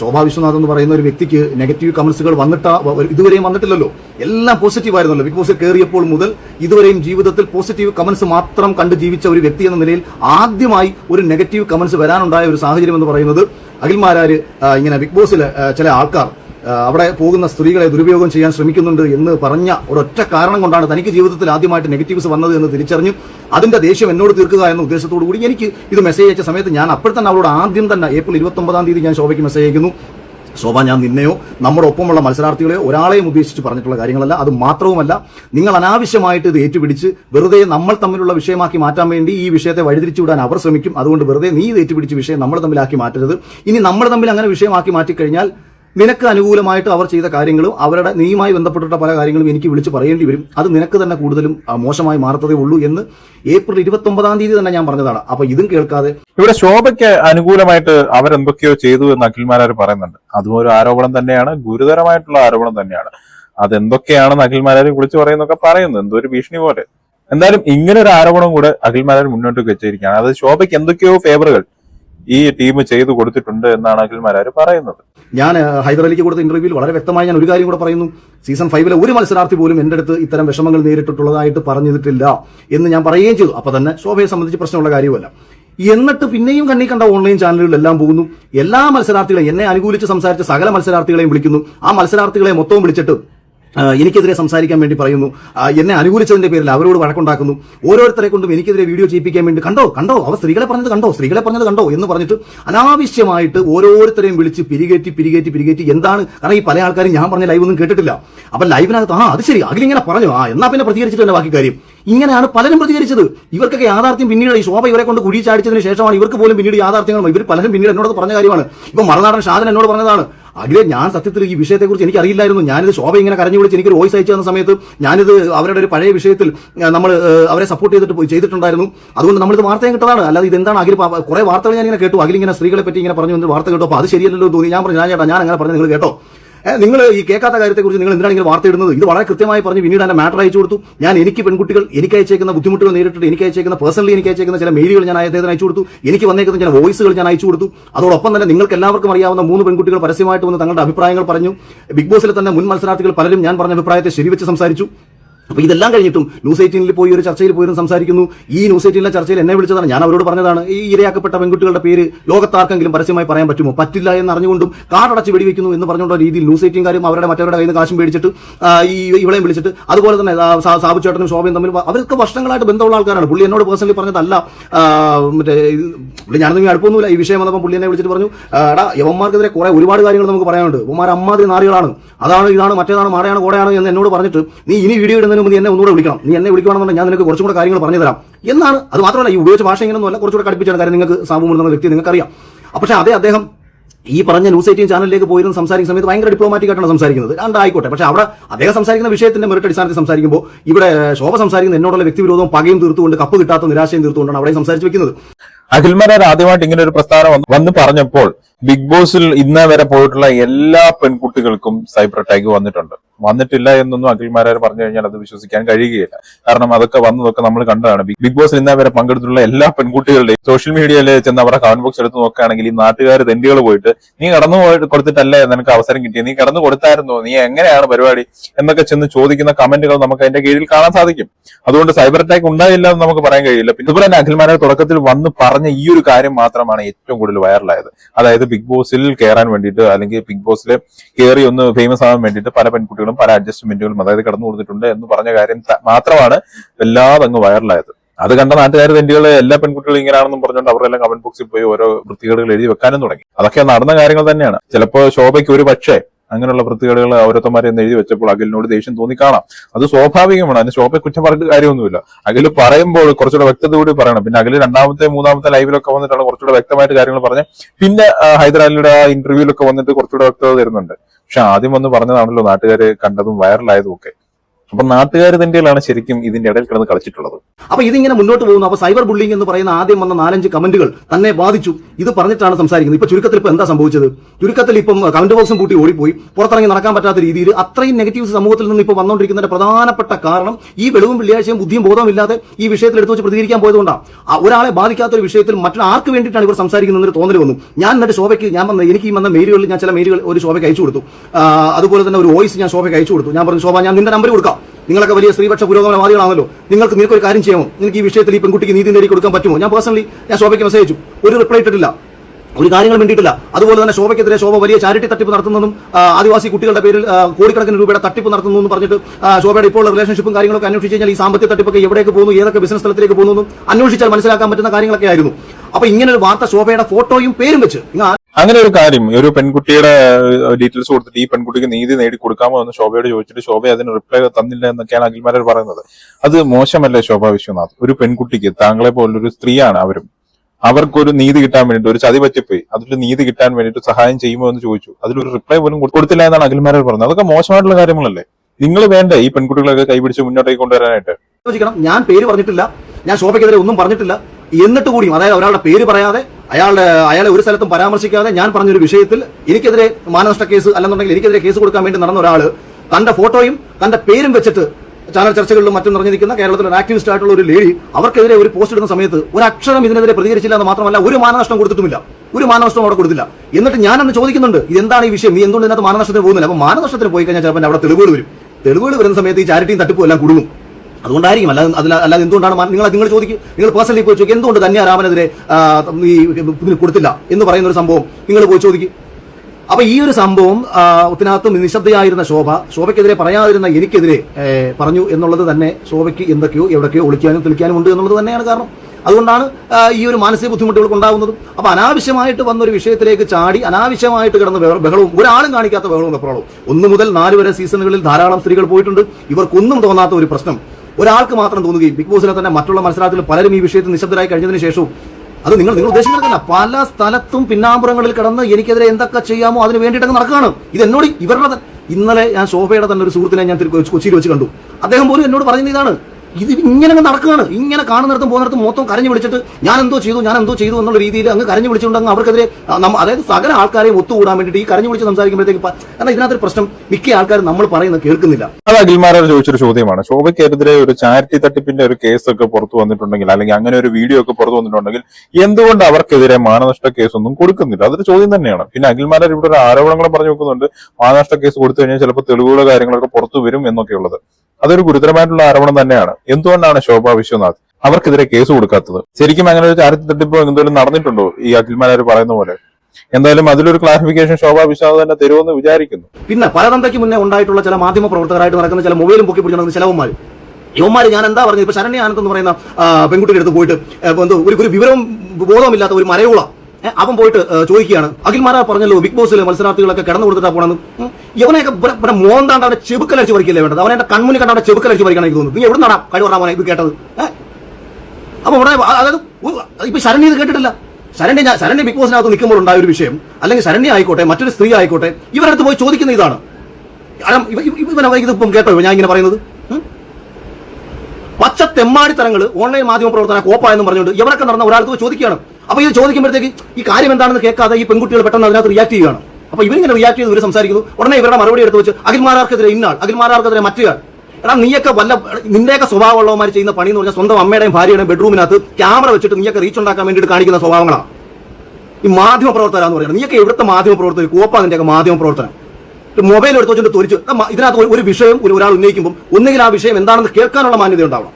ശോഭാ വിശ്വനാഥ് എന്ന് പറയുന്ന ഒരു വ്യക്തിക്ക് നെഗറ്റീവ് കമൻസുകൾ വന്നിട്ട ഇതുവരെയും വന്നിട്ടില്ലല്ലോ. എല്ലാം പോസിറ്റീവ് ആയിരുന്നല്ലോ. ബിഗ് ബോസിൽ കയറിയപ്പോൾ മുതൽ ഇതുവരെയും ജീവിതത്തിൽ പോസിറ്റീവ് കമൻസ് മാത്രം കണ്ട് ജീവിച്ച ഒരു വ്യക്തി എന്ന നിലയിൽ ആദ്യമായി ഒരു നെഗറ്റീവ് കമൻസ് വരാനുണ്ടായ ഒരു സാഹചര്യം എന്ന് പറയുന്നത് അഖിൽമാരാര് ഇങ്ങനെ ബിഗ് ബോസിലെ ചില ആൾക്കാർ അവിടെ പോകുന്ന സ്ത്രീകളെ ദുരുപയോഗം ചെയ്യാൻ ശ്രമിക്കുന്നുണ്ട് എന്ന് പറഞ്ഞ ഒരൊറ്റ കാരണം കൊണ്ടാണ് തനിക്ക് ജീവിതത്തിൽ ആദ്യമായിട്ട് നെഗറ്റീവ്സ് വന്നത് എന്ന് തിരിച്ചറിഞ്ഞു. അതിന്റെ ദേഷ്യം എന്നോട് തീർക്കുക എന്ന ഉദ്ദേശത്തോടു കൂടി എനിക്ക് ഇത് മെസ്സേജ് അയച്ച സമയത്ത് ഞാൻ അപ്പോൾ തന്നെ അവളോട് ആദ്യം തന്നെ ഏപ്രിൽ ഇരുപത്തി ഒമ്പതാം തീയതി ഞാൻ ശോഭയ്ക്ക് മെസ്സേജ് അയക്കുന്നു. ശോഭ ഞാൻ നിന്നെയോ നമ്മുടെ ഒപ്പമുള്ള മത്സരാർത്ഥികളെയോ ഒരാളെയും ഉദ്ദേശിച്ച് പറഞ്ഞിട്ടുള്ള കാര്യങ്ങളല്ല. അത് മാത്രവുമല്ല നിങ്ങൾ അനാവശ്യമായിട്ട് ഇത് ഏറ്റുപിടിച്ച് വെറുതെ നമ്മൾ തമ്മിലുള്ള വിഷയമാക്കി മാറ്റാൻ വേണ്ടി ഈ വിഷയത്തെ വഴിതിരിച്ചു വിടാൻ അവർ ശ്രമിക്കും. അതുകൊണ്ട് വെറുതെ നീ ഇത് ഏറ്റുപിടിച്ച് വിഷയം നമ്മൾ തമ്മിലാക്കി മാറ്റരുത്. ഇനി നമ്മൾ തമ്മിൽ അങ്ങനെ വിഷയമാക്കി മാറ്റിക്കഴിഞ്ഞാൽ നിനക്ക് അനുകൂലമായിട്ട് അവർ ചെയ്ത കാര്യങ്ങളും അവരുടെ നീയുമായി ബന്ധപ്പെട്ടിട്ട പല കാര്യങ്ങളും എനിക്ക് വിളിച്ച് പറയേണ്ടി വരും. അത് നിനക്ക് തന്നെ കൂടുതലും മോശമായി മാറത്തതേ ഉള്ളൂ എന്ന് ഏപ്രിൽ ഇരുപത്തി ഒമ്പതാം തീയതി തന്നെ ഞാൻ പറഞ്ഞതാണ്. അപ്പൊ ഇതും കേൾക്കാതെ ഇവിടെ ശോഭയ്ക്ക് അനുകൂലമായിട്ട് അവരെന്തൊക്കെയോ ചെയ്തു എന്ന് അഖിൽമാരാർ പറയുന്നുണ്ട്. അതും ഒരു ആരോപണം തന്നെയാണ് ഗുരുതരമായിട്ടുള്ള ആരോപണം തന്നെയാണ്. അതെന്തൊക്കെയാണെന്ന് അഖിൽമാരാർ വിളിച്ചു പറയുന്നൊക്കെ പറയുന്നു. എന്തോ ഒരു ഭീഷണി പോലെ. എന്തായാലും ഇങ്ങനെ ഒരു ആരോപണം കൂടെ അഖിൽമാരാർ മുന്നോട്ട് വെച്ചിരിക്കുകയാണ്. അത് ശോഭയ്ക്ക് എന്തൊക്കെയോ ഫേവറുകൾ ഈ ടീം ചെയ്തു കൊടുത്തിട്ടുണ്ട് എന്നാണ് അഖിൽമാരാർ പറയുന്നത്. ഞാൻ ഹൈദരാലിക്ക് കൊടുത്ത ഇന്റർവ്യൂവിൽ വളരെ വ്യക്തമായി ഞാൻ ഒരു കാര്യം കൂടെ പറയുന്നു. സീസൺ ഫൈവിലെ ഒരു മത്സരാർത്ഥി പോലും എന്റെ അടുത്ത് ഇത്തരം വിഷമങ്ങൾ നേരിട്ടിട്ടുള്ളതായിട്ട് പറഞ്ഞിട്ടില്ല എന്ന് ഞാൻ പറയുകയും ചെയ്തു. അപ്പൊ തന്നെ ശോഭയെ സംബന്ധിച്ച് പ്രശ്നമുള്ള കാര്യമല്ല എന്നിട്ട് പിന്നെയും കണ്ണി കണ്ട ഓൺലൈൻ ചാനലുകളിലെല്ലാം പോകുന്നു. എല്ലാ മത്സരാർത്ഥികളെയും എന്നെ അനുകൂലിച്ച് സംസാരിച്ച സകല മത്സരാർത്ഥികളെയും വിളിക്കുന്നു. ആ മത്സരാർത്ഥികളെ മൊത്തവും വിളിച്ചിട്ട് എനിക്കെതിരെ സംസാരിക്കാൻ വേണ്ടി പറയുന്നു. എന്നെ അനുകൂലിച്ചതിന്റെ പേരിൽ അവരോട് വഴക്കുണ്ടാക്കുന്നു. ഓരോരുത്തരെ കൊണ്ടും എനിക്കെതിരെ വീഡിയോ ചെയ്യിപ്പിക്കാൻ വേണ്ടി കണ്ടോ? കണ്ടോ? അവർ സ്ത്രീകളെ പറഞ്ഞത് കണ്ടോ? സ്ത്രീകളെ പറഞ്ഞത് കണ്ടോ? എന്ന് പറഞ്ഞിട്ട് അനാവശ്യമായിട്ട് ഓരോരുത്തരെയും വിളിച്ച് പിരികേറ്റി പിരികേറ്റി പിരികേറ്റി എന്താണ്? കാരണം ഈ പല ആൾക്കാരും ഞാൻ പറഞ്ഞ ലൈവ് ഒന്നും കേട്ടിട്ടില്ല. അപ്പൊ ലൈവിനകത്ത് ആ അത് ശരി. അഖിലിങ്ങനെ പറഞ്ഞു. ആ എന്നാ പിന്നെ പ്രതികരിച്ചിട്ട് തന്നെ ബാക്കി കാര്യം. ഇങ്ങനെയാണ് പലരും പ്രതികരിച്ചത്. ഇവർക്കൊക്കെ യാഥാർത്ഥ്യം പിന്നീട് ഈ ശോഭ ഇവരെ കൊണ്ട് കുഴി ചാടിച്ചതിന് ശേഷമാണ് ഇവർക്ക് പോലും പിന്നീട് യാഥാർത്ഥ്യങ്ങളും ഇവർ പലരും പിന്നീട് എന്നോട് പറഞ്ഞ കാര്യമാണ്. ഇപ്പൊ മറുനാടൻ ഷാദൻ എന്നോട് പറഞ്ഞതാണ്. അഖിലെ ഞാൻ സത്യത്തിൽ ഈ വിഷയത്തെക്കുറിച്ച് എനിക്ക് അറിയില്ലായിരുന്നു ഞാനിത് ശോഭ ഇങ്ങനെ കരഞ്ഞു വിളിച്ച് എനിക്കൊരു വോയിസ് അയച്ചു തന്ന സമയത്ത് ഞാനിത് അവരുടെ ഒരു പഴയ വിഷയത്തിൽ നമ്മൾ അവരെ സപ്പോർട്ട് ചെയ്തിട്ട് ചെയ്തിട്ടുണ്ടായിരുന്നു. അതുകൊണ്ട് നമ്മളിത് വാർത്തയും കിട്ടതാണ്. അല്ലാതെ ഇതെന്താണ് അഖിൽ കുറെ വാർത്തകൾ ഞാൻ ഇങ്ങനെ കേട്ടു. അഖിൽ സ്ത്രീകളെ പറ്റി ഇങ്ങനെ പറഞ്ഞു എന്ന് വാർത്ത കേട്ടോ. അപ്പോൾ അത് ശരിയല്ലല്ലോ തോന്നി. ഞാൻ പറഞ്ഞു ഞാൻ ചേട്ടാ ഞാൻ അങ്ങനെ പറഞ്ഞു. നിങ്ങൾ കേട്ടോ. നിങ്ങൾ ഈ കേൾക്കാത്ത കാര്യത്തെക്കുറിച്ച് നിങ്ങൾ എന്തിനാണ് ഇങ്ങനെ വാർത്ത ഇടുന്നത് ഇത് വളരെ കൃത്യമായി പറഞ്ഞ് പിന്നീട് എന്റെ മാറ്റർ അയച്ചു കൊടുത്തു. ഞാൻ എനിക്ക് പെൺകുട്ടികൾ എനിക്ക് അയച്ചേക്കുന്ന ബുദ്ധിമുട്ടുകൾ നേരിട്ടിട്ട് എനിക്ക് അയച്ചേക്കുന്ന പേഴ്സണലി എനിക്ക് അയച്ചേക്കുന്ന ചില മെയിലുകൾ ഞാൻ അദ്ദേഹത്തിന് അയച്ചു കൊടുത്തു. എനിക്ക് വന്നേക്കുന്ന ചില വോയിസുകൾ ഞാൻ അയച്ചു കൊടുത്തു. അതോടൊപ്പം തന്നെ നിങ്ങൾക്ക് എല്ലാവർക്കും അറിയാവുന്ന മൂന്ന് പെൺകുട്ടികൾ പരസ്യമായിട്ട് വന്ന് തങ്ങളുടെ അഭിപ്രായങ്ങൾ പറഞ്ഞു. ബിഗ് ബോസിലെ തന്നെ മുൻ മത്സരാർത്ഥികൾ പലരും ഞാൻ പറഞ്ഞ അഭിപ്രായത്തെ ശരിവെച്ച് സംസാരിച്ചു. അപ്പൊ ഇതെല്ലാം കഴിഞ്ഞിട്ടും ന്യൂസ് എയ്റ്റീനിൽ പോയി ഒരു ചർച്ചയിൽ പോയി സംസാരിക്കുന്നു. ഈ ന്യൂസ് എയ്റ്റീനിലെ ചർച്ചയിൽ എന്നെ വിളിച്ചതാണ്. ഞാൻ അവരോട് പറഞ്ഞതാണ് ഈ ഇരയാക്കപ്പെട്ട പെൺകുട്ടികളുടെ പേര് ലോകത്താർക്കെങ്കിലും പരസ്യമായി പറയാൻ പറ്റുമോ? പറ്റില്ല എന്ന് അറിഞ്ഞുകൊണ്ടും കാടടച്ച് വെടിവെക്കുന്നു എന്ന് പറഞ്ഞുകൊണ്ട രീതിയിൽ ന്യൂസ് എയ്റ്റീൻകാരും അവരുടെ മറ്റവരുടെ കയ്യിൽ നിന്ന് കാശും മേടിച്ചിട്ട് ഈ ഇവളെയും വിളിച്ചിട്ട് അതുപോലെ തന്നെ സാബു ചേട്ടനും ശോഭയും തമ്മിൽ അവർക്ക് വർഷങ്ങളായിട്ട് ബന്ധമുള്ള ആൾക്കാരാണ്. പുള്ളി എന്നോട് പേഴ്സണലി പറഞ്ഞതല്ല. മറ്റേ ഞാനൊന്നും അടുപ്പൊന്നുമില്ല. ഈ വിഷയം വന്നപ്പോൾ പുള്ളി എന്നെ വിളിച്ചിട്ട് പറഞ്ഞു "ആ, എടാ യവന്മാർക്കെതിരെ കുറെ ഒരുപാട് കാര്യങ്ങൾ നമുക്ക് പറയാനുണ്ട്. ഇവന്മാർ അമ്മാതിരി നാറികളാണ്. അതാണ് ഇതാണ് മറ്റേതാണ് മാടയാണ് കോടയാണ് എന്ന് എന്നോട് പറഞ്ഞിട്ട് നീ ഇനി വീഡിയോ ഇടുന്നതിന് മുമ്പ് നീ എന്നെ ഒന്നുകൂടെ വിളിക്കണം. നീ എന്നെ വിളിക്കണമെന്നുണ്ടെങ്കിൽ ഞാൻ നിനക്ക് കുറച്ചും കൂടെ കാര്യങ്ങൾ പറഞ്ഞു തരാം. എന്നാണ് അത് മാത്രമല്ല ഈ ഉപയോഗിച്ച ഭാഷ ഇങ്ങനെയൊന്നുമല്ല കുറച്ചുകൂടെ കടുപ്പിച്ചാണ് കാര്യം നിങ്ങൾക്ക് സാബു മുഴുന്ന വ്യക്തി നിങ്ങൾക്ക് അറിയാം പക്ഷേ അതേ അദ്ദേഹം ഈ പറഞ്ഞ ന്യൂസ് എയ്റ്റീൻ ചാനലിലേക്ക് പോയിരുന്ന സംസാരിക്കുന്ന സമയത്ത് ഭയങ്കര ഡിപ്ലോമാറ്റിക് ആയിട്ടാണ് സംസാരിക്കുന്നത്. രണ്ട് ആയിക്കോട്ടെ പക്ഷേ അവിടെ അദ്ദേഹം സംസാരിക്കുന്ന വിഷയത്തിന്റെ മെറിറ്റ് അടിസ്ഥാനത്തിൽ സംസാരിക്കുമ്പോൾ ഇവിടെ ശോഭ സംസാരിക്കുന്ന എന്നോടുള്ള വ്യക്തിവിരോധവും പകയും തീർത്തുകൊണ്ട് കപ്പ് കിട്ടാത്ത നിരാശയും തീർത്തുകൊണ്ടാണ് അവിടെ സംസാരിച്ച് വെക്കുന്നത്. അഖിൽമാരാർ ആദ്യമായിട്ട് ഇങ്ങനെ ഒരു പ്രസ്താവന വന്നു പറഞ്ഞപ്പോൾ ബിഗ് ബോസിൽ ഇന്ന് വരെ പോയിട്ടുള്ള എല്ലാ പെൺകുട്ടികൾക്കും സൈബർ അറ്റാക്ക് വന്നിട്ടുണ്ട്. വന്നിട്ടില്ല എന്നൊന്നും അഖിൽമാരാർ പറഞ്ഞു കഴിഞ്ഞാൽ അത് വിശ്വസിക്കാൻ കഴിയുകയില്ല. കാരണം അതൊക്കെ വന്നതൊക്കെ നമ്മൾ കണ്ടതാണ്. ബിഗ് ബോസിൽ ഇന്നേ വരെ പങ്കെടുത്തിട്ടുള്ള എല്ലാ പെൺകുട്ടികളുടെയും സോഷ്യൽ മീഡിയയിൽ ചെന്ന് അവരുടെ കമന്റ് ബോക്സ് എടുത്ത് നോക്കുകയാണെങ്കിൽ ഈ നാട്ടുകാർ തെണ്ടികൾ പോയിട്ട് നീ കടന്നു പോയിട്ട് കൊടുത്തിട്ടല്ലേ നിനക്ക് അവസരം കിട്ടിയത് നീ കടന്നു കൊടുത്തായിരുന്നോ? നീ എങ്ങനെയാണ് പരിപാടി? എന്നൊക്കെ ചെന്ന് ചോദിക്കുന്ന കമന്റുകൾ നമുക്ക് അതിന്റെ കീഴിൽ കാണാൻ സാധിക്കും. അതുകൊണ്ട് സൈബർ അറ്റാക്ക് ഉണ്ടായില്ല എന്ന് നമുക്ക് പറയാൻ കഴിയില്ല. പിന്നെ ഇതുപോലെ തന്നെ അഖിൽമാരെ തുടക്കത്തിൽ വന്ന് പറഞ്ഞ ഈ ഒരു കാര്യം മാത്രമാണ് ഏറ്റവും കൂടുതൽ വൈറലായത്. അതായത് ബിഗ് ബോസിൽ കയറാൻ വേണ്ടിയിട്ട് അല്ലെങ്കിൽ ബിഗ് ബോസിൽ കയറി ഒന്ന് ഫേമസ് ആവാൻ വേണ്ടിയിട്ട് പല പെൺകുട്ടികളും പല അഡ്ജസ്റ്റ്മെന്റുകളും അതായത് കടന്നു കൊടുത്തിട്ടുണ്ട് എന്ന് പറഞ്ഞ കാര്യം മാത്രമാണ് വല്ലാതെ അങ്ങ് വൈറലായത്. അത് കണ്ട നാട്ടുകാർ തെണ്ടികൾ എല്ലാ പെൺകുട്ടികളും ഇങ്ങനെയാണെന്നും പറഞ്ഞുകൊണ്ട് അവരെല്ലാം കമന്റ് ബോക്സിൽ പോയി ഓരോ വൃത്തികേടുകൾ എഴുതി വെക്കാനും തുടങ്ങി. അതൊക്കെ നടന്ന കാര്യങ്ങൾ തന്നെയാണ്. ചിലപ്പോൾ ശോഭയ്ക്ക് ഒരു പക്ഷേ അങ്ങനെയുള്ള വൃത്തികേടുകൾ ഓരോത്തന്മാരെ എഴുതി വെച്ചപ്പോൾ അഖിലിനോട് ദേഷ്യം തോന്നി കാണാം. അത് സ്വാഭാവികമാണ്. അതിന് ശോഭയെ കുറ്റം പറഞ്ഞിട്ട് കാര്യമൊന്നുമില്ല. അഖിൽ പറയുമ്പോൾ കുറച്ചുകൂടെ വ്യക്തത കൂടി പറയണം. പിന്നെ അഖിൽ രണ്ടാമത്തെ മൂന്നാമത്തെ ലൈവിലൊക്കെ വന്നിട്ടാണ് കുറച്ചുകൂടെ വ്യക്തമായിട്ട് കാര്യങ്ങൾ പറഞ്ഞ് പിന്നെ ഹൈദരാലിയുടെ ആ ഇന്റർവ്യൂലൊക്കെ വന്നിട്ട് കുറച്ചുകൂടെ വ്യക്തത തരുന്നുണ്ട്. പക്ഷെ ആദ്യം വന്ന് പറഞ്ഞതാണല്ലോ നാട്ടുകാർ കണ്ടതും വൈറലായതും ഒക്കെ. അപ്പൊ നാട്ടുകാർ തന്നെയാണ് ശരിക്കും ഇതിന്റെ ഇടയിൽ കിടന്ന് കളിച്ചിട്ടുള്ളത്. അപ്പൊ ഇതിങ്ങനെ മുന്നോട്ട് പോകുന്നു. അപ്പൊ സൈബർ ബുള്ളിംഗ് എന്ന് പറയുന്ന ആദ്യം വന്ന നാലഞ്ച് കമന്റുകൾ തന്നെ ബാധിച്ചു. ഇത് പറഞ്ഞിട്ടാണ് സംസാരിക്കുന്നത്. ഇപ്പൊ ചുരുക്കത്തിൽ ഇപ്പൊ എന്താ സംഭവിച്ചത്? ചുരുക്കത്തിൽ ഇപ്പം കമന്റ് ബോക്സും കൂട്ടി ഓടിപ്പോയി. പുറത്തിറങ്ങി നടക്കാൻ പറ്റാത്ത രീതിയിൽ അത്രയും നെഗറ്റീവ് സമൂഹത്തിൽ നിന്ന് ഇപ്പൊ വന്നുകൊണ്ടിരിക്കുന്നതിന്റെ പ്രധാനപ്പെട്ട കാരണം ഈ വെളിവും വെള്ളിയാഴ്ചയും ബുദ്ധിയും ബോധവും ഇല്ലാതെ ഈ വിഷയത്തിൽ എടുത്തു വെച്ച് പ്രതികരിക്കാൻ പോയതുകൊണ്ടാണ് ഒരാളെ ബാധിക്കാത്ത ഒരു വിഷയത്തിൽ മറ്റൊരാൾക്ക് വേണ്ടിയിട്ടാണ് ഇവർ സംസാരിക്കുന്നതെന്ന് തോന്നൽ വന്നു. ഞാൻ എന്നിട്ട് ശോഭയ്ക്ക് ഞാൻ വന്ന എനിക്ക് വന്ന മെയിലുകളിൽ ഞാൻ ചില മെയിലുകൾ ഒരു ശോഭയ്ക്ക് അയച്ചു കൊടുത്തു. അതുപോലെ തന്നെ ഒരു വോയിസ് ഞാൻ ശോഭയ്ക്ക് അയച്ചു കൊടുത്തു. ഞാൻ പറഞ്ഞു ശോഭ ഞാൻ നിന്റെ നമ്പർ കൊടുക്കാം. നിങ്ങളൊക്കെ വലിയ ശ്രീപക്ഷ പുരോഗമനവാദികളാണല്ലോ നിങ്ങൾക്ക് നിനക്കൊരു കാര്യം ചെയ്യാമോ? നിങ്ങൾക്ക് ഈ വിഷയത്തിൽ ഈ പെൺകുട്ടിക്ക് നീതി നേടി കൊടുക്കാൻ പറ്റുമോ? ഞാൻ പേഴ്സണലി ഞാൻ ശോഭയ്ക്ക് മെസ്സേജ് അയച്ചു. ഒരു റിപ്ലൈ ഇട്ടിട്ടില്ല. ഒരു കാര്യങ്ങൾ വേണ്ടിയിട്ടില്ല അതുപോലെ തന്നെ ശോഭയ്ക്കെതിരെ ശോഭ വലിയ ചാരിറ്റി തട്ടിപ്പ് നടത്തുന്നതും ആദിവാസി കുട്ടികളുടെ പേരിൽ കോടിക്കണക്കിന് രൂപയുടെ തട്ടിപ്പ് നടത്തുന്നു എന്ന് പറഞ്ഞിട്ട് ശോഭയുടെ ഇപ്പോൾ റിലേഷൻഷിപ്പും കാര്യങ്ങളൊക്കെ അന്വേഷിച്ച് കഴിഞ്ഞാൽ ഈ സാമ്പത്തിക തട്ടിപ്പൊക്കെ എവിടേക്ക് പോകുന്നു ഏതൊക്കെ ബിസിനസ് സ്ഥലത്തിലേക്ക് പോകുന്നു അന്വേഷിച്ചാൽ മനസ്സിലാക്കാൻ പറ്റുന്ന കാര്യങ്ങളൊക്കെ ആയിരുന്നു അപ്പൊ ഇങ്ങനെ ഒരു വാർത്ത ശോഭയുടെ ഫോട്ടോയും പേരും വെച്ച്. നിങ്ങൾ അങ്ങനെ ഒരു കാര്യം ഒരു പെൺകുട്ടിയുടെ ഡീറ്റെയിൽസ് കൊടുത്തിട്ട് ഈ പെൺകുട്ടിക്ക് നീതി നേടി കൊടുക്കാമോ എന്ന് ശോഭയോട് ചോദിച്ചിട്ട് ശോഭ അതിന് റിപ്ലൈ തന്നില്ല എന്നൊക്കെയാണ് അഖിൽമാരർ പറയുന്നത്. അത് മോശമല്ലേ ശോഭ വിശ്വനാഥ്? ഒരു പെൺകുട്ടിക്ക് താങ്കളെ പോലൊരു സ്ത്രീയാണ് അവരും. അവർക്കൊരു നീതി കിട്ടാൻ വേണ്ടിയിട്ട് ഒരു ചതി പറ്റിപ്പോയി. അതിൽ നീതി കിട്ടാൻ വേണ്ടിയിട്ട് സഹായം ചെയ്യുമോ എന്ന് ചോദിച്ചു. അതിലൊരു റിപ്ലൈ പോലും കൊടുത്തില്ല എന്നാണ് അഖിൽമാരർ പറഞ്ഞത്. അതൊക്കെ മോശമായിട്ടുള്ള കാര്യങ്ങളല്ലേ? നിങ്ങൾ വേണ്ട ഈ പെൺകുട്ടികളൊക്കെ കൈപിടിച്ച് മുന്നോട്ടേക്ക് കൊണ്ടുവരാനായിട്ട്. ഞാൻ പേര് പറഞ്ഞിട്ടില്ല. ഞാൻ ശോഭയ്ക്കെതിരെ ഒന്നും പറഞ്ഞിട്ടില്ല. എന്നിട്ട് കൂടിയും അതായത് ഒരാളുടെ പേര് പറയാതെ അയാളുടെ അയാളെ ഒരു സ്ഥലത്തും പരാമർശിക്കാതെ ഞാൻ പറഞ്ഞൊരു വിഷയത്തിൽ എനിക്കെതിരെ മാനനഷ്ട കേസ് അല്ലെന്നുണ്ടെങ്കിൽ എനിക്കെതിരെ കേസ് കൊടുക്കാൻ വേണ്ടി നടന്ന ഒരാൾ തന്റെ ഫോട്ടോയും തന്റെ പേരും വെച്ചിട്ട് ചാനൽ ചർച്ചകളിലും മറ്റും നിറഞ്ഞിരിക്കുന്ന കേരളത്തിലെ ഒരു ആക്ടിവിസ്റ്റ് ആയിട്ടുള്ള ഒരു ലേഡി അവർക്കെതിരെ ഒരു പോസ്റ്റ് ഇടുന്ന സമയത്ത് ഒരു അക്ഷരം ഇതിനെതിരെ പ്രതികരിച്ചില്ല എന്ന് മാത്രമല്ല ഒരു മാനനഷ്ടം കൊടുത്തിട്ടുമില്ല. ഒരു മാനനഷ്ടം അവിടെ കൊടുത്തില്ല. എന്നിട്ട് ഞാൻ അന്ന് ചോദിക്കുന്നുണ്ട് ഇതെന്താണ് ഈ വിഷയം? നീ എന്തുകൊണ്ട് ഇതിനകത്ത് മാനനഷ്ടത്തിന് പോകുന്നില്ല? അപ്പൊ മാനനഷ്ടത്തിന് പോയി കഴിഞ്ഞാൽ ചിലപ്പോൾ അവിടെ തെളിവുകൾ വരും. തെളിവുകൾ വരുന്ന സമയത്ത് ഈ ചാരിറ്റിയും തട്ടിപ്പും എല്ലാം കുടുങ്ങും. അതുകൊണ്ടായിരിക്കും. അല്ലാതെ അതിൽ അല്ലാതെ എന്തുകൊണ്ടാണ് നിങ്ങൾ നിങ്ങൾ ചോദിക്കും നിങ്ങൾ പേഴ്സണലി പോയി ചോദിക്കും എന്തുകൊണ്ട് കന്യാരാമനെതിരെ ഈ ഇതിന് കൊടുത്തില്ല? എന്ന് പറയുന്ന ഒരു സംഭവം നിങ്ങൾ പോയി ചോദിക്കും. അപ്പൊ ഈ ഒരു സംഭവം ഇതിനകത്ത് നിശബ്ദയായിരുന്ന ശോഭ ശോഭയ്ക്കെതിരെ പറയാതിരുന്ന എനിക്കെതിരെ പറഞ്ഞു എന്നുള്ളത് തന്നെ ശോഭയ്ക്ക് എന്തൊക്കെയോ എവിടൊക്കെയോ ഒളിക്കാനും തെളിക്കാനും ഉണ്ട് എന്നുള്ളത് തന്നെയാണ് കാരണം. അതുകൊണ്ടാണ് ഈ ഒരു മാനസിക ബുദ്ധിമുട്ടുകൾ ഉണ്ടാകുന്നതും അപ്പൊ അനാവശ്യമായിട്ട് വന്നൊരു വിഷയത്തിലേക്ക് ചാടി അനാവശ്യമായിട്ട് കിടന്ന ബഹ- ബഹളവും ഒരാളും കാണിക്കാത്ത ബഹളവും എപ്പോഴും ഒന്ന് മുതൽ നാല് വരെ സീസണുകളിൽ ധാരാളം സ്ത്രീകൾ പോയിട്ടുണ്ട്. ഇവർക്കൊന്നും തോന്നാത്ത ഒരു പ്രശ്നം. ഒരാൾക്ക് മാത്രം തോന്നുകയും ബിഗ് ബോസിലെ തന്നെ മറ്റുള്ള മത്സരത്തിൽ പലരും ഈ വിഷയത്തിൽ നിശബ്ദരായി കഴിഞ്ഞതിന് ശേഷവും. അത് നിങ്ങൾ നിങ്ങൾ ഉദ്ദേശിക്കുന്നതല്ല പല സ്ഥലത്തും പിന്നാമ്പുറങ്ങളിൽ കിടന്ന് എനിക്കെതിരെ എന്തൊക്കെ ചെയ്യാമോ അതിന് വേണ്ടിയിട്ടൊക്കെ നടക്കുകയാണ്. ഇത് എന്നോട് ഇവരുടെ ഇന്നലെ ഞാൻ ശോഭയുടെ തന്നെ ഒരു സുഹൃത്തിനെ ഞാൻ കൊച്ചിയിൽ വെച്ച് കണ്ടു. അദ്ദേഹം പോലും എന്നോട് പറയുന്നത് ഇതാണ്. ഇത് ഇങ്ങനെ നടക്കുകയാണ്. ഇങ്ങനെ കാണുന്നിടത്തും പോകുന്നിടത്തും മൊത്തം കരഞ്ഞു വിളിച്ചിട്ട് ഞാൻ എന്തോ ചെയ്തു ഞാൻ എന്തോ ചെയ്തു എന്നുള്ള രീതിയിൽ അങ്ങ് കരഞ്ഞു വിളിച്ചുകൊണ്ട് അങ്ങ് അവർക്കെതിരെ അതായത് സകല ആൾക്കാരെയും ഒത്തുകൂടാൻ വേണ്ടിയിട്ട് ഈ കരഞ്ഞു വിളിച്ച് സംസാരിക്കുമ്പോഴത്തേക്ക് കാരണം ഇതിനകത്തൊരു പ്രശ്നം മിക്ക ആൾക്കാരും നമ്മൾ പറയുന്നത് കേൾക്കുന്നില്ല. അത് അഖിൽമാരോട് ചോദിച്ചൊരു ചോദ്യമാണ്. ശോഭയ്ക്കെതിരെ ഒരു ചാരിറ്റി തട്ടിപ്പിന്റെ ഒരു കേസൊക്കെ പുറത്തു വന്നിട്ടുണ്ടെങ്കിൽ അല്ലെങ്കിൽ അങ്ങനെ ഒരു വീഡിയോ ഒക്കെ പുറത്തു വന്നിട്ടുണ്ടെങ്കിൽ എന്തുകൊണ്ട് അവർക്കെതിരെ മാനനഷ്ട കേസൊന്നും കൊടുക്കുന്നില്ല? അതൊരു ചോദ്യം തന്നെയാണ്. പിന്നെ അഖിൽമാരർ ഇവിടെ ഒരു ആരോപണങ്ങൾ പറഞ്ഞു വെക്കുന്നുണ്ട്. മാനനഷ്ട കേസ് കൊടുത്തു കഴിഞ്ഞാൽ ചിലപ്പോൾ തെളിവുകളോ കാര്യങ്ങളൊക്കെ പുറത്തു വരും എന്നൊക്കെയുള്ളത്. അതൊരു ഗുരുതരമായിട്ടുള്ള ആരോപണം തന്നെയാണ്. എന്തുകൊണ്ടാണ് ശോഭ വിശ്വനാഥ് അവർക്കെതിരെ കേസ് കൊടുക്കാത്തത്? ശരിക്കും അങ്ങനെ ഒരു ചാരിത്ര തട്ടിപ്പോ എന്തെങ്കിലും നടന്നിട്ടുണ്ടോ? ഈ അഖിൽമാരാർ പറയുന്ന പോലെ. എന്തായാലും അതിലൊരു ക്ലാരിഫിക്കേഷൻ ശോഭ വിശ്വനാഥ് തന്നെ തരുമെന്ന് വിചാരിക്കുന്നു. പിന്നെ പല തന്തയ്ക്ക് മുന്നേ ഉണ്ടായിട്ടുള്ള ചില മാധ്യമ പ്രവർത്തകരായിട്ട് നടക്കുന്ന ചില മൊബൈലും പൊക്കി പിടിച്ചു ചിലവന്മാർ യുവന്മാർ ഞാൻ എന്താ പറഞ്ഞത്? ഇപ്പൊ ശരണ്യ ആനന്ദ് എന്ന് പറയുന്ന പെൺകുട്ടിയുടെ അടുത്ത് പോയിട്ട് എന്തോ ഒരു വിവരം വിവരവും ബോധവുമില്ലാത്ത ഒരു മലയോള ഏ, അവൻ പോയിട്ട് ചോദിക്കുകയാണ്. അഖിൽമാരാ പറഞ്ഞല്ലോ ബിഗ് ബോസിൽ മത്സരാർത്ഥികളൊക്കെ കിടന്നു കൊടുത്തിട്ടാ പോണെന്ന്. ഇവനെയൊക്കെ ഇവിടെ- ഇവിടെ മോന്താണ്ട് അവിടെ ചെബുക്കലടിച്ച് പറിക്കില്ലേ വേണ്ടത്? അവനെ എന്റെ കൺമുന്നിൽ കണ്ട അവിടെ ചെബുക്കലടിച്ച് പറിക്കണം എനിക്ക് തോന്നുന്നു. നീ എവിടെ നടാ കഴിവറാ മോനെ ഇത് കേട്ടത്? അപ്പൊ അ- അതായത് ഇപ്പൊ ശരണ്യ ഇത് കേട്ടിട്ടില്ല. ശരണ്യ ഞാൻ ശരണ്യ ബിഗ് ബോസിനകത്ത് നിൽക്കുമ്പോൾ ഉണ്ടായ ഒരു വിഷയം. അല്ലെങ്കിൽ ശരണ്യ ആയിക്കോട്ടെ മറ്റൊരു സ്ത്രീ ആയിക്കോട്ടെ ഇവരടുത്ത് പോയി ചോദിക്കുന്ന ഇതാണ്. ഇവനെ ഇതിപ്പം കേട്ടോ ഞാൻ ഇങ്ങനെ പറയുന്നത്? പച്ച തെമ്മാടിത്തരങ്ങൾ ഓൺലൈൻ മാധ്യമ പ്രവർത്തന കോപ്പ പറഞ്ഞുകൊണ്ട് ഇവരൊക്കെ നടന്ന ഒരാൾക്ക് ചോദിക്കുകയാണ്. അപ്പൊ ഇത് ചോദിക്കുമ്പോഴത്തേക്ക് ഈ കാര്യം എന്താണെന്ന് കേൾക്കാതെ ഈ പെൺകുട്ടികൾ പെട്ടെന്ന് അതിനകത്ത് റിയാക്ട് ചെയ്യുകയാണ്. അപ്പൊ ഇവരിങ്ങനെ റിയാക്ട് ചെയ്ത് ഇവർ സംസാരിക്കുന്നു. ഉടനെ ഇവരുടെ മറുപടി എടുത്ത് വെച്ച് അഖിൽമാരാർക്കെതിരെ ഇന്നാൾ അഖിൽമാരാർക്കെതിരെ മറ്റേയാൾ എടാ നീയൊക്കെ വല്ല നിന്റെയൊക്കെ സ്വഭാവമുള്ളവന്മാർ ചെയ്യുന്ന പണി എന്ന് പറഞ്ഞാൽ സ്വന്തം അമ്മയുടെയും ഭാര്യയുടെയും ബെഡ്റൂമിനകത്ത് ക്യാമറ വെച്ചിട്ട് നീയൊക്കെ റീച്ച് ഉണ്ടാക്കാൻ വേണ്ടിയിട്ട് കാണിക്കുന്ന സ്വഭാവങ്ങളാണ് ഈ മാധ്യമ പ്രവർത്തകരാന്ന് പറയുന്നത്. നീയൊക്കെ ഇവിടുത്തെ മാധ്യമ പ്രവർത്തകർ കോപ്പ നിന്റെയൊക്കെ മാധ്യമ പ്രവർത്തനം മൊബൈൽ എടുത്ത് വെച്ചിട്ട് തൊരിച്ച് ഇതിനകത്ത് ഒരു വിഷയം ഒരു ഒരാൾ ഉന്നയിക്കുമ്പോൾ ഒന്നുകിൽ ആ വിഷയം എന്താണെന്ന് കേൾക്കാനുള്ള മാന്യത ഉണ്ടാവണം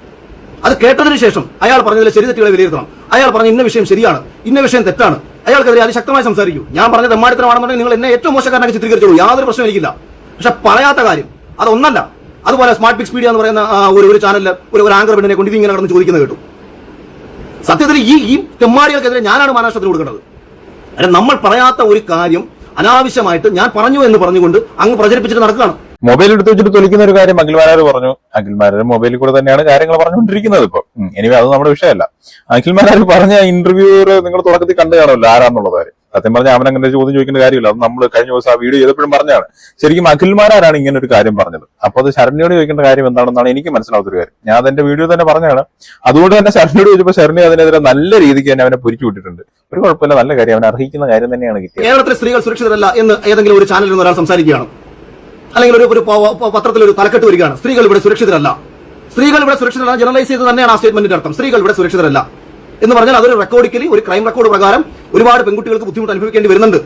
അത് കേട്ടതിന് ശേഷം അയാൾ പറഞ്ഞതിലെ ശരി തെറ്റുകളെ വിലയിരുത്തണം. അയാൾ പറഞ്ഞ ഇന്ന വിഷയം ശരിയാണ് ഇന്ന വിഷയം തെറ്റാണ്. അയാൾക്കെതിരെ അതിശക്തമായി സംസാരിക്കൂ. ഞാൻ പറഞ്ഞത് എമ്മാടിത്തരമാണെന്നുണ്ടെങ്കിൽ നിങ്ങൾ എന്നെ ഏറ്റവും മോശക്കാരനാക്കി ചിത്രീകരിച്ചോളൂ. യാതൊരു പ്രശ്നം എനിക്കില്ല. പക്ഷെ പറയാത്ത കാര്യം അതൊന്നല്ല അതുപോലെ സ്മാർട്ട് പിക്സ് മീഡിയ എന്ന് പറയുന്ന ഒരു ഒരു ചാനലിൽ ഒരു ഒരു ആങ്കർ പെണ്ണിനെ കൊണ്ട് ഇങ്ങനെ കടന്ന് ചോദിക്കുന്നത് കേട്ടു. സത്യത്തിൽ ഈ ഈ തെമ്മാടികൾക്കെതിരെ ഞാനാണ് മാനാഷ്ടത്തിന് കൊടുക്കേണ്ടത് അല്ല നമ്മൾ പറയാത്ത ഒരു കാര്യം അനാവശ്യമായിട്ട് ഞാൻ പറഞ്ഞു എന്ന് പറഞ്ഞുകൊണ്ട് അങ്ങ് പ്രചരിപ്പിച്ചിട്ട് നടക്കുകയാണ്. മൊബൈൽ എടുത്ത് വെച്ചിട്ട് തൊലിക്കുന്ന ഒരു കാര്യം അഖിൽമാരാർ പറഞ്ഞു. അഖിൽമാരാർ മൊബൈലിൽ കൂടെ തന്നെയാണ് കാര്യങ്ങൾ പറഞ്ഞുകൊണ്ടിരിക്കുന്നത് ഇപ്പൊ. എനിവേ അത് നമ്മുടെ വിഷയമല്ല. അഖിൽമാരാർ പറഞ്ഞ ഇന്റർവ്യൂർ നിങ്ങൾ തുടക്കത്തിൽ കണ്ടു കാണുമല്ലോ ആരാന്നുള്ളത് കാര്യം. സത്യം പറഞ്ഞാൽ അവൻ അങ്ങനെ ചോദ്യം ചോദിക്കേണ്ട കാര്യമില്ല. അത് നമ്മൾ കഴിഞ്ഞ ദിവസം ആ വീഡിയോ ചെയ്തപ്പോഴും പറഞ്ഞാണ് ശരിക്കും അഖിൽമാരാരാണ് ഇങ്ങനെ ഒരു കാര്യം പറഞ്ഞത്. അപ്പൊ അത് ശരണ്യോട് ചോദിക്കേണ്ട കാര്യം എന്താണെന്നാണ് എനിക്ക് മനസ്സിലാവാത്ത ഒരു കാര്യം. ഞാൻ അതിന്റെ വീഡിയോ തന്നെ പറഞ്ഞാണ് അതുകൊണ്ട് തന്നെ ശരണ്യോട് ചോദിച്ചപ്പോൾ ശരണി അതിനെതിരെ നല്ല രീതിക്ക് തന്നെ അവനെ പൊരിച്ചു വിട്ടിട്ടുണ്ട്. ഒരു കുഴപ്പമില്ല. നല്ല കാര്യം. അവൻ അർഹിക്കുന്ന കാര്യം തന്നെയാണ് കിട്ടിയത്. കേരളത്തിലെ സ്ത്രീകൾ സുരക്ഷിതരല്ല എന്ന് ഏതെങ്കിലും ഒരു ചാനലിൽ നിന്ന് ഒരാൾ സംസാരിക്കുകയാണ്. അല്ലെങ്കിൽ ഒരു ഒരു പത്രത്തിൽ ഒരു തലക്കെട്ട് വരികയാണ്. സ്ത്രീകൾ ഇവിടെ സുരക്ഷിതരല്ല. സ്ത്രീകൾ ഇവിടെ സുരക്ഷിതരല്ല. ജനറലൈസ് ചെയ്ത് തന്നെയാണ് ആ സ്റ്റേറ്റ്മെന്റിന്റെ അർത്ഥം. സ്ത്രീകൾ ഇവിടെ സുരക്ഷിതരല്ല. എന്ന് പറഞ്ഞാൽ അതൊരു റെക്കോർഡിക്കലി ഒരു ക്രൈം റെക്കോർഡ് പ്രകാരം ഒരുപാട് പെൺകുട്ടികൾക്ക് ബുദ്ധിമുട്ട് അനുഭവിക്കേണ്ടി വരുന്നുണ്ട്.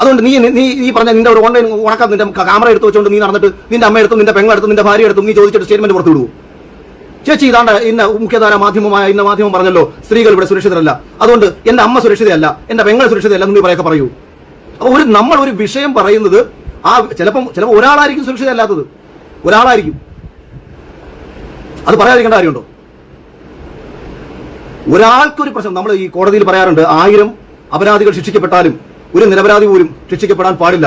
അതുകൊണ്ട് നീ നീ ഈ പറഞ്ഞ നിന്റെ ഒരു ഓൺലൈൻ ഉണക്കാൻ നിന്റെ ക്യാമറ എടുത്ത് വെച്ചുകൊണ്ട് നീ നടന്നിട്ട് നിന്റെ അമ്മ എടുത്തും നിന്റെ പെങ്ങളെടുത്തും നിന്റെ ഭാര്യ എടുത്തും നീ ചോദിച്ചിട്ട് സ്റ്റേറ്റ്മെന്റ് പുറത്തു വിടുവോ? ചേച്ചി ഇതാണ്ട് ഇന്ന മുഖ്യധാര മാധ്യമമായ ഇന്ന മാധ്യമം പറഞ്ഞല്ലോ സ്ത്രീകൾ ഇവിടെ സുരക്ഷിതരല്ല. അതുകൊണ്ട് എന്റെ അമ്മ സുരക്ഷിതയല്ല എന്റെ പെങ്ങൾ സുരക്ഷിതയല്ല എന്ന് നീ പറയൊക്കെ പറയൂ. ഒരു നമ്മൾ ഒരു വിഷയം പറയുന്നത് ആ ചിലപ്പം ചിലപ്പോൾ ഒരാളായിരിക്കും സുരക്ഷിതല്ലാത്തത് ഒരാളായിരിക്കും. അത് പറയാതിരിക്കേണ്ട കാര്യമുണ്ടോ? ഒരാൾക്കൊരു പ്രശ്നം നമ്മൾ ഈ കോടതിയിൽ പറയാറുണ്ട് ആയിരം അപരാധികൾ ശിക്ഷിക്കപ്പെട്ടാലും ഒരു നിരപരാധി പോലും ശിക്ഷിക്കപ്പെടാൻ പാടില്ല.